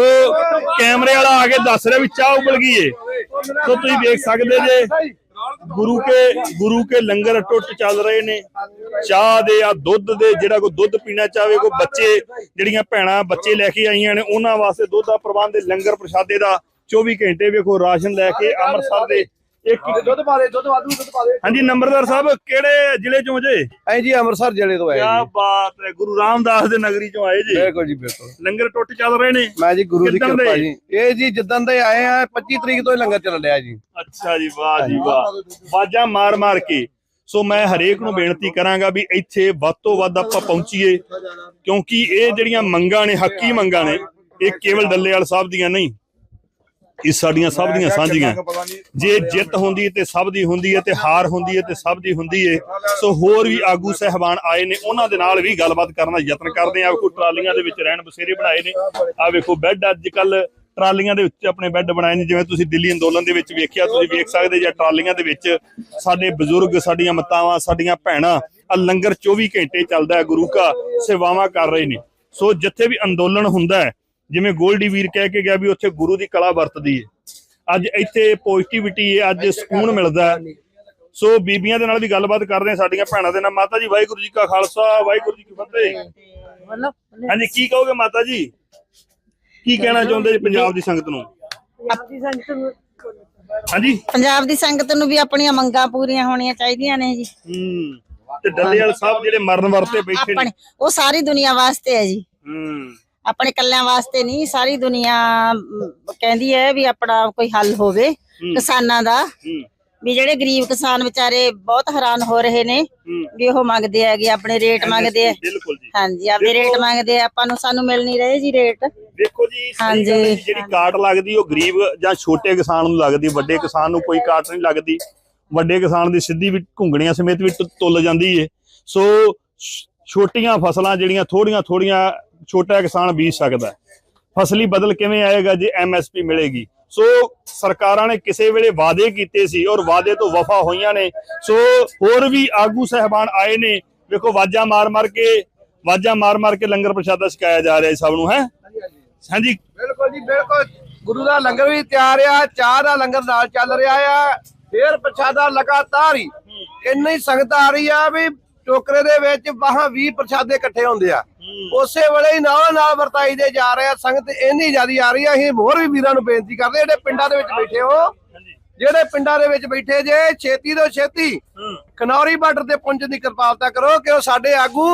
ਕੈਮਰੇ ਵਾਲਾ ਆ ਕੇ ਦੱਸ ਰਿਹਾ ਵੀ ਚਾਹ ਉਬਲ ਗਈ ਏ। ਸੋ ਤੁਸੀਂ ਵੇਖ ਸਕਦੇ ਜੇ, ਗੁਰੂ ਕੇ ਗੁਰੂ ਕੇ ਲੰਗਰ ਟੁੱਟ ਚੱਲ ਰਹੇ ਨੇ। ਚਾਹ ਦੇ ਆ, ਦੁੱਧ ਦੇ, ਜਿਹੜਾ ਕੋਈ ਦੁੱਧ ਪੀਣਾ ਚਾਹਵੇ ਕੋਈ ਬੱਚੇ, ਜਿਹੜੀਆਂ ਭੈਣਾਂ ਬੱਚੇ ਲੈ ਕੇ ਆਈਆਂ ਨੇ, ਉਹਨਾਂ ਵਾਸਤੇ ਦੁੱਧ ਦਾ ਪ੍ਰਬੰਧ ਲੰਗਰ ਪ੍ਰਸ਼ਾਦੇ ਦਾ 24 ਘੰਟੇ ਵੇਖੋ, ਰਾਸ਼ਨ ਲੈ ਕੇ ਅੰਮ੍ਰਿਤਸਰ ਦੇ ਇੱਕ ਦੁੱਧ ਪਾ ਦੇ ਦੁੱਧ ਵਾਧੂ ਦੁੱਧ ਪਾ ਦੇ। ਹਾਂਜੀ ਨੰਬਰਦਾਰ ਸਾਹਿਬ ਕਿਹੜੇ ਜ਼ਿਲ੍ਹੇ ਚੋਂ ਜੇ? ਐ ਜੀ ਅੰਮ੍ਰਿਤਸਰ ਜ਼ਿਲ੍ਹੇ ਤੋਂ ਆਏ ਕੀ ਬਾਤ ਹੈ ਗੁਰੂ ਰਾਮਦਾਸ ਦੇ ਨਗਰੀ ਚੋਂ ਆਏ ਜੀ। ਬਿਲਕੁਲ ਜੀ ਬਿਲਕੁਲ। ਲੰਗਰ ਟੁੱਟ ਚੱਲ ਰਹੇ ਨੇ। ਮੈਂ ਜੀ ਗੁਰੂ ਦੀ ਕਿਰਪਾ? ਜੀ। ਇਹ ਜੀ ਜਿੱਦਣ ਦੇ ਆਏ ਆ 25 ਤਰੀਕ ਤੋਂ ਹੀ ਲੰਗਰ ਚੱਲ ਰਿਹਾ ਜੀ। ਅੱਛਾ ਜੀ ਵਾਹ ਜੀ ਵਾਹ। ਬਾਜਾਂ ਮਾਰ ਮਾਰ ਕੇ। ਸੋ ਮੈਂ ਹਰੇਕ ਨੂੰ ਬੇਨਤੀ ਕਰਾਂਗਾ ਵੀ ਇੱਥੇ ਵੱਧ ਤੋਂ ਵੱਧ ਆਪਾਂ ਪਹੁੰਚੀਏ। ਕਿਉਂਕਿ ਇਹ ਜਿਹੜੀਆਂ ਮੰਗਾਂ ਨੇ ਹੱਕੀ ਮੰਗਾਂ ਨੇ ਇਹ ਕੇਵਲ ਡੱਲੇਵਾਲ ਸਾਹਿਬ ਦੀਆਂ ਨਹੀਂ। ਇਹ ਸਾਡੀਆਂ ਸਭ ਦੀਆਂ ਸਾਂਝੀਆਂ। ਜੇ ਜਿੱਤ ਹੁੰਦੀ ਹੈ ਤੇ ਸਭ ਦੀ ਹੁੰਦੀ ਹੈ ਤੇ ਹਾਰ ਹੁੰਦੀ ਹੈ ਤੇ ਸਭ ਦੀ ਹੁੰਦੀ ਹੈ। ਸੋ ਹੋਰ ਵੀ ਆਗੂ ਸਹਿਬਾਨ ਆਏ ਨੇ ਉਹਨਾਂ ਦੇ ਨਾਲ ਵੀ ਗੱਲਬਾਤ ਕਰਨ ਦਾ ਯਤਨ ਕਰਦੇ ਆ ਵੇਖੋ ਟਰਾਲੀਆਂ ਦੇ ਵਿੱਚ ਰਹਿਣ ਬਸੇਰੇ ਬਣਾਏ ਨੇ। ਆ ਵੇਖੋ ਬੈੱਡ ਅੱਜ ਕੱਲ ਟਰਾਲੀਆਂ ਦੇ ਵਿੱਚ ਆਪਣੇ ਬੈੱਡ ਬਣਾਏ ਨੇ। ਜਿਵੇਂ ਤੁਸੀਂ ਦਿੱਲੀ ਅੰਦੋਲਨ ਦੇ ਵਿੱਚ ਵੇਖਿਆ ਤੁਸੀਂ ਵੇਖ ਸਕਦੇ ਜੇ ਟਰਾਲੀਆਂ ਦੇ ਵਿੱਚ ਸਾਡੇ ਬਜ਼ੁਰਗ ਸਾਡੀਆਂ ਮਾਤਾਵਾਂ ਸਾਡੀਆਂ ਭੈਣਾਂ ਆ ਲੰਗਰ 24 ਘੰਟੇ ਚੱਲਦਾ ਹੈ। ਗੁਰੂ ਕਾ ਸੇਵਾਵਾਂ ਕਰ ਰਹੇ ਨੇ। ਸੋ ਜਿੱਥੇ ਵੀ ਅੰਦੋਲਨ ਹੁੰਦਾ ਹੈ ਜਿਵੇਂ ਗੋਲਡੀ ਵੀਰ ਕਹਿ ਕੇ ਗਿਆ ਵੀ ਉੱਥੇ ਗੁਰੂ ਦੀ ਕਲਾ ਵਰਤਦੀ ਹੈ ਅੱਜ ਇੱਥੇ ਪੋਜ਼ਿਟਿਵਿਟੀ ਹੈ ਅੱਜ ਸਕੂਨ ਮਿਲਦਾ ਸੋ ਬੀਬੀਆਂ ਦੇ ਨਾਲ ਵੀ ਗੱਲਬਾਤ ਕਰਦੇ ਹਾਂ ਸਾਡੀਆਂ ਭੈਣਾਂ ਦੇ ਨਾਲ। ਮਾਤਾ ਜੀ ਵਾਹਿਗੁਰੂ ਜੀ ਕਾ ਖਾਲਸਾ ਵਾਹਿਗੁਰੂ ਜੀ ਕੀ ਫਤਿਹ। ਹਾਂਜੀ ਕੀ ਕਹੋਗੇ ਮਾਤਾ ਜੀ? ਕੀ ਕਹਿਣਾ ਚਾਹੁੰਦੇ ਜੀ ਪੰਜਾਬ ਦੀ ਸੰਗਤ ਨੂੰ? ਹਾਂਜੀ? ਪੰਜਾਬ ਦੀ ਸੰਗਤ ਨੂੰ ਵੀ ਆਪਣੀਆਂ ਮੰਗਾਂ ਪੂਰੀਆਂ ਹੋਣੀਆਂ ਚਾਹੀਦੀਆਂ ਨੇ ਜੀ। ਹੂੰ ਤੇ ਡੱਲੇਵਾਲ ਸਾਹਿਬ ਜਿਹੜੇ ਮਰਨ ਵਰਤੇ ਬੈਠੇ ਨੇ। ਉਹ ਸਾਰੀ ਦੁਨੀਆ ਵਾਸਤੇ ਹੈ ਜੀ। ਹੂੰ। ਆਪਣੇ ਕੱਲਿਆਂ ਵਾਸਤੇ ਨਹੀਂ ਸਾਰੀ ਦੁਨੀਆ ਕਹਿੰਦੀ ਹੈ ਵੀ ਆਪਣਾ ਕੋਈ ਹੱਲ ਹੋਵੇ ਕਿਸਾਨਾਂ ਦਾ। ਵੀ ਜਿਹੜੇ ਗਰੀਬ ਕਿਸਾਨ ਵਿਚਾਰੇ ਬਹੁਤ ਹੈਰਾਨ ਹੋ ਰਹੇ ਨੇ ਵੀ ਉਹ ਮੰਗਦੇ ਹੈਗੇ ਆਪਣੇ ਰੇਟ ਮੰਗਦੇ ਆ। ਹਾਂਜੀ ਆਪਦੇ ਰੇਟ ਮੰਗਦੇ ਆ ਆਪਾਂ ਨੂੰ ਸਾਨੂੰ ਮਿਲ ਨਹੀਂ ਰਹੇ ਜੀ ਰੇਟ। ਦੇਖੋ ਜੀ ਸਹੀ ਹਾਂਜੀ। ਗੱਲ ਹੈ ਜੀ, ਜਿਹੜੀ ਕਾਟ ਲੱਗਦੀ ਉਹ ਗਰੀਬ ਜਾਂ ਛੋਟੇ ਕਿਸਾਨ ਨੂੰ ਲੱਗਦੀ ਵੱਡੇ ਕਿਸਾਨ ਨੂੰ ਕੋਈ ਕਾਟ ਨਹੀਂ ਲੱਗਦੀ। ਵੱਡੇ ਕਿਸਾਨ ਦੀ ਸਿੱਧੀ ਵੀ ਘੁੰਗਣੀਆਂ ਸਮੇਤ ਵੀ ਤੁ- ਤੁੱਲ ਜਾਂਦੀ ਏ। ਸੋ ਛ- ਛੋਟੀਆਂ ਫਸਲਾਂ ਜਿਹੜੀਆਂ ਥੋੜੀਆਂ ਥੋੜੀਆਂ ਛੋਟਾ ਕਿਸਾਨ ਬੀਜ ਸਕਦਾ ਹੈ। ਫਸਲੀ ਬਦਲ ਕਿਵੇਂ ਆਏਗਾ ਜੇ ਐਮਐਸਪੀ ਮਿਲੇਗੀ? ਸੋ ਸਰਕਾਰਾਂ ਨੇ ਕਿਸੇ ਵੇਲੇ ਵਾਅਦੇ ਕੀਤੇ ਸੀ ਔਰ ਵਾਅਦੇ ਤੋਂ ਵਫਾ ਹੋਈਆਂ ਨੇ। ਸੋ ਹੋਰ ਵੀ ਆਗੂ ਸਹਿਬਾਨ ਆਏ ਨੇ। ਵੇਖੋ ਵਾਜਾਂ ਮਾਰ ਮਾਰ ਕੇ ਵਾਜਾਂ ਮਾਰ ਮਾਰ ਕੇ ਲੰਗਰ ਪ੍ਰਸ਼ਾਦਾ ਛਕਾਇਆ ਜਾ ਰਿਹਾ ਸਭ ਨੂੰ ਹੈ? ਹਾਂਜੀ। ਬਿਲਕੁਲ ਜੀ ਬਿਲਕੁਲ। ਗੁਰੂ ਦਾ ਲੰਗਰ ਵੀ ਤਿਆਰ ਆ ਚਾਹ ਦਾ ਲੰਗਰ ਨਾਲ ਚੱਲ ਰਿਹਾ ਆ। ਫੇਰ ਪ੍ਰਸ਼ਾਦਾ ਲਗਾਤਾਰ ਹੀ। ਇੰਨੀ ਸੰਗਤ ਆ ਰਹੀ ਆ ਵੀ ਟੋਕਰੇ ਦੇ ਵਿੱਚ ਬਾਹਾਂ 20 ਪ੍ਰਸ਼ਾਦੇ ਇਕੱਠੇ ਹੁੰਦੇ ਆ। ਉਸੇ ਵੇਲੇ ਹੀ ਨਾਲ ਨਾਲ ਵਰਤਾਈ ਦੇ ਜਾ ਰਹੇ ਸੰਗਤ ਇੰਨੀ ਜ਼ਿਆਦੀ ਆ ਰਹੀ ਆ ਅਸੀਂ ਹੋਰ ਵੀ ਵੀਰਾਂ ਨੂੰ ਬੇਨਤੀ ਕਰਦੇ ਜਿਹੜੇ ਪਿੰਡਾਂ ਦੇ ਵਿੱਚ ਬੈਠੇ ਹੋ ਜਿਹੜੇ ਪਿੰਡਾਂ ਦੇ ਵਿੱਚ ਬੈਠੇ ਜੇ ਛੇਤੀ ਤੋਂ ਛੇਤੀ ਖਨੌਰੀ ਬਾਰਡਰ ਤੇ ਪਹੁੰਚਣ ਦੀ ਕਿਰਪਾਲਤਾ ਕਰੋ ਕਿ ਉਹ ਸਾਡੇ ਆਗੂ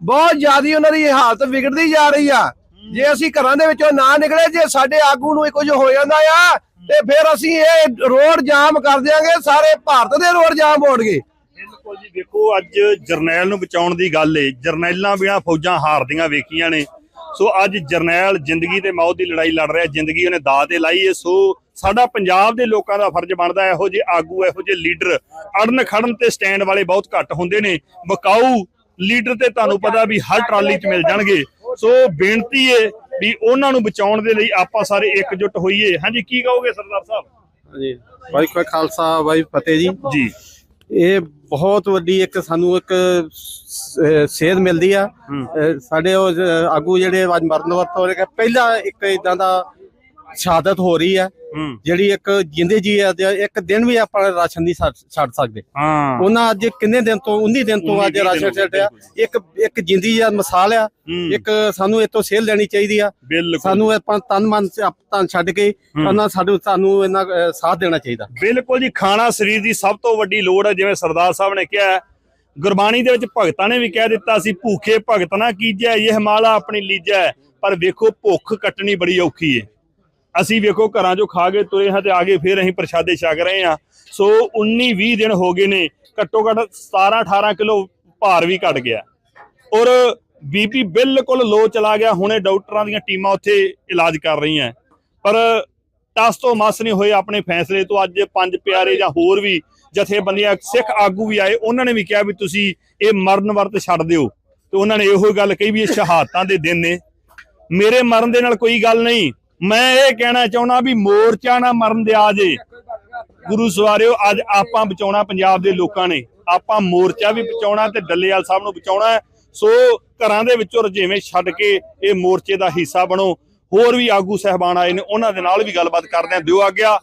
ਬਹੁਤ ਜ਼ਿਆਦੀ ਉਹਨਾਂ ਦੀ ਹਾਲਤ ਵਿਗੜਦੀ ਜਾ ਰਹੀ ਆ। ਜੇ ਅਸੀਂ ਘਰਾਂ ਦੇ ਵਿੱਚੋਂ ਨਾ ਨਿਕਲੇ ਜੇ ਸਾਡੇ ਆਗੂ ਨੂੰ ਕੁਝ ਹੋ ਜਾਂਦਾ ਆ ਤੇ ਫਿਰ ਅਸੀਂ ਇਹ ਰੋਡ ਜਾਮ ਕਰ ਦਿਆਂਗੇ ਸਾਰੇ ਭਾਰਤ ਦੇ ਰੋਡ ਜਾਮ ਹੋਣਗੇ। ਬਿਲਕੁਲ ਜੀ ਵੇਖੋ ਅੱਜ ਜਰਨੈਲ ਨੂੰ ਬਚਾਉਣ ਦੀ ਗੱਲ ਏ। ਜਰਨੈਲਾਂ ਬਿਨਾ ਫੌਜਾਂ ਹਾਰਦੀਆਂ ਵੇਖੀਆਂ ਨੇ। ਸੋ ਅੱਜ ਜਰਨੈਲ ਜ਼ਿੰਦਗੀ ਤੇ ਮੌਤ ਦੀ ਲੜਾਈ ਲੜ ਰਿਹਾ। ਜ਼ਿੰਦਗੀ ਉਹਨੇ ਦਾਅ ਤੇ ਲਾਈ ਏ। ਸੋ ਸਾਡਾ ਪੰਜਾਬ ਦੇ ਲੋਕਾਂ ਦਾ ਫਰਜ਼ ਬਣਦਾ ਇਹੋ ਜਿਹੇ ਆਗੂ ਇਹੋ ਜਿਹੇ ਲੀਡਰ ਅੜਨ ਖੜਨ ਤੇ ਸਟੈਂਡ ਵਾਲੇ ਬਹੁਤ ਘੱਟ ਹੁੰਦੇ ਨੇ। ਬਕਾਊ ਲੀਡਰ ਤੇ ਤੁਹਾਨੂੰ ਪਤਾ ਵੀ ਹਰ ਟਰਾਲੀ 'ਚ ਮਿਲ ਜਾਣਗੇ। ਸੋ ਬੇਨਤੀ ਏ ਵੀ ਉਹਨਾਂ ਨੂੰ ਬਚਾਉਣ ਦੇ ਲਈ ਆਪਾਂ ਸਾਰੇ ਇਕਜੁੱਟ ਹੋਈਏ। ਹਾਂਜੀ ਕੀ ਕਹੋਗੇ ਸਰਦਾਰ ਸਾਹਿਬ? ਹਾਂਜੀ। ਵਾਹਿਗੁਰੂ ਖਾਲਸਾ ਵਾਹਿਗੁਰੂ ਫਤਿਹ ਜੀ। ਜੀ। ਇਹ ਬਹੁਤ ਵੱਡੀ ਇੱਕ ਸਾਨੂੰ ਇੱਕ ਸੇਧ ਮਿਲਦੀ ਆ। ਸਾਡੇ ਉਹ ਆਗੂ ਜਿਹੜੇ ਅੱਜ ਮਰਨ ਵਰਤ ਹੋ ਰਹੇ ਪਹਿਲਾਂ ਇੱਕ ਇਦਾਂ ਦਾ ਸ਼ਹਾਦਤ ਹੋ ਰਹੀ ਹੈ। ਜਿਹੜੀ ਇੱਕ ਜਿੰਦੇ ਜੀ ਇੱਕ ਦਿਨ ਵੀ ਆਪਾਂ ਰਾਸ਼ਨ ਨਹੀਂ ਛੱਡ ਸਕਦੇ। ਹਾਂ। ਉਹਨਾਂ ਅੱਜ ਕਿੰਨੇ ਦਿਨ ਤੋਂ 19 ਦਿਨ ਤੋਂ 19 ਅੱਜ ਰਾਸ਼ਨ ਛੱਡਿਆ ਇੱਕ ਇੱਕ ਜਿੰਦੀ ਆ ਮਿਸਾਲ ਆ। ਇੱਕ ਸਾਨੂੰ ਇਹ ਤੋਂ ਸੇਲ ਲੈਣੀ ਚਾਹੀਦੀ ਆ। ਸਾਨੂੰ ਆਪਾਂ ਤਨ ਮਨ ਆਪਾਂ ਛੱਡ ਕੇ। ਉਹਨਾਂ ਸਾਨੂੰ ਸਾਨੂੰ ਇਹਨਾਂ ਸਾਥ ਦੇਣਾ ਚਾਹੀਦਾ। ਬਿਲਕੁਲ ਜੀ ਖਾਣਾ ਸਰੀਰ ਦੀ ਸਭ ਤੋਂ ਵੱਡੀ ਲੋੜ ਹੈ ਜਿਵੇਂ ਸਰਦਾਰ ਸਾਹਿਬ ਨੇ ਕਿਹਾ। ਗੁਰਬਾਣੀ ਦੇ ਵਿੱਚ ਭਗਤਾਂ ਨੇ ਵੀ ਕਹਿ ਦਿੱਤਾ ਸੀ ਭੂਖੇ ਭਗਤ ਨਾ ਕੀਜੈ ਇਹ ਮਾਲਾ ਆਪਣੀ ਲੀਜੈ। ਪਰ ਵੇਖੋ ਭੁੱਖ ਕੱਟਣੀ ਬੜੀ ਔਖੀ ਹੈ ਅਸੀਂ ਵੇਖੋ ਘਰਾਂ 'ਚੋਂ ਖਾ ਕੇ ਤੁਰੇ ਹਾਂ ਤੇ ਆਗੇ ਫੇਰ ਅਸੀਂ ਪ੍ਰਸ਼ਾਦੇ ਛਕ ਰਹੇ ਹਾਂ। ਸੋ 19 20 ਦਿਨ ਹੋ ਗਏ ਨੇ, ਘੱਟੋ ਘੱਟ 17 18 ਕਿਲੋ ਭਾਰ ਵੀ ਘਟ ਗਿਆ। ਔਰ ਬੀਪੀ ਬਿਲਕੁਲ ਲੋ ਚਲਾ ਗਿਆ, ਹੁਣੇ ਡਾਕਟਰਾਂ ਦੀਆਂ ਟੀਮਾਂ ਉੱਥੇ ਇਲਾਜ ਕਰ ਰਹੀਆਂ। ਪਰ ਟਸ ਤੋਂ ਮਸ ਨਹੀਂ ਹੋਏ ਆਪਣੇ ਫੈਸਲੇ ਤੋਂ, ਅੱਜ ਪੰਜ ਪਿਆਰੇ ਜਾਂ ਹੋਰ ਵੀ ਜਥੇਬੰਦੀਆਂ, ਸਿੱਖ ਆਗੂ ਵੀ ਆਏ, ਉਹਨਾਂ ਨੇ ਵੀ ਕਿਹਾ ਵੀ ਤੁਸੀਂ ਇਹ ਮਰਨ ਵਰਤ ਛੱਡ ਦਿਓ। ਤੇ ਉਹਨਾਂ ਨੇ ਇਹੋ ਗੱਲ ਕਹੀ ਵੀ ਇਹ ਸ਼ਹਾਦਤਾਂ ਦੇ ਦਿਨ ਨੇ। ਮੇਰੇ ਮਰਨ ਦੇ ਨਾਲ ਕੋਈ ਗੱਲ ਨਹੀਂ। ਮੈਂ ਇਹ ਕਹਿਣਾ ਚਾਹੁੰਦਾ ਵੀ ਮੋਰਚਾ ਨਾ ਮਰਨ ਦਿਆ ਜੇ ਗੁਰੂ ਸਵਾਰਿਓ, ਅੱਜ ਆਪਾਂ ਬਚਾਉਣਾ ਪੰਜਾਬ ਦੇ ਲੋਕਾਂ ਨੇ। ਆਪਾਂ ਮੋਰਚਾ ਵੀ ਬਚਾਉਣਾ ਤੇ ਡੱਲੇਵਾਲ ਸਾਹਿਬ ਨੂੰ ਬਚਾਉਣਾ ਸੋ ਘਰਾਂ ਦੇ ਵਿੱਚੋਂ ਰਜੇਵੇਂ ਛੱਡ ਕੇ ਇਹ ਮੋਰਚੇ ਦਾ ਹਿੱਸਾ ਬਣੋ। ਹੋਰ ਵੀ ਆਗੂ ਸਹਿਬਾਨ ਆਏ ਨੇ, ਉਹਨਾਂ ਦੇ ਨਾਲ ਵੀ ਗੱਲਬਾਤ ਕਰਦੇ ਆ ਦਿਓ ਆਗਿਆ।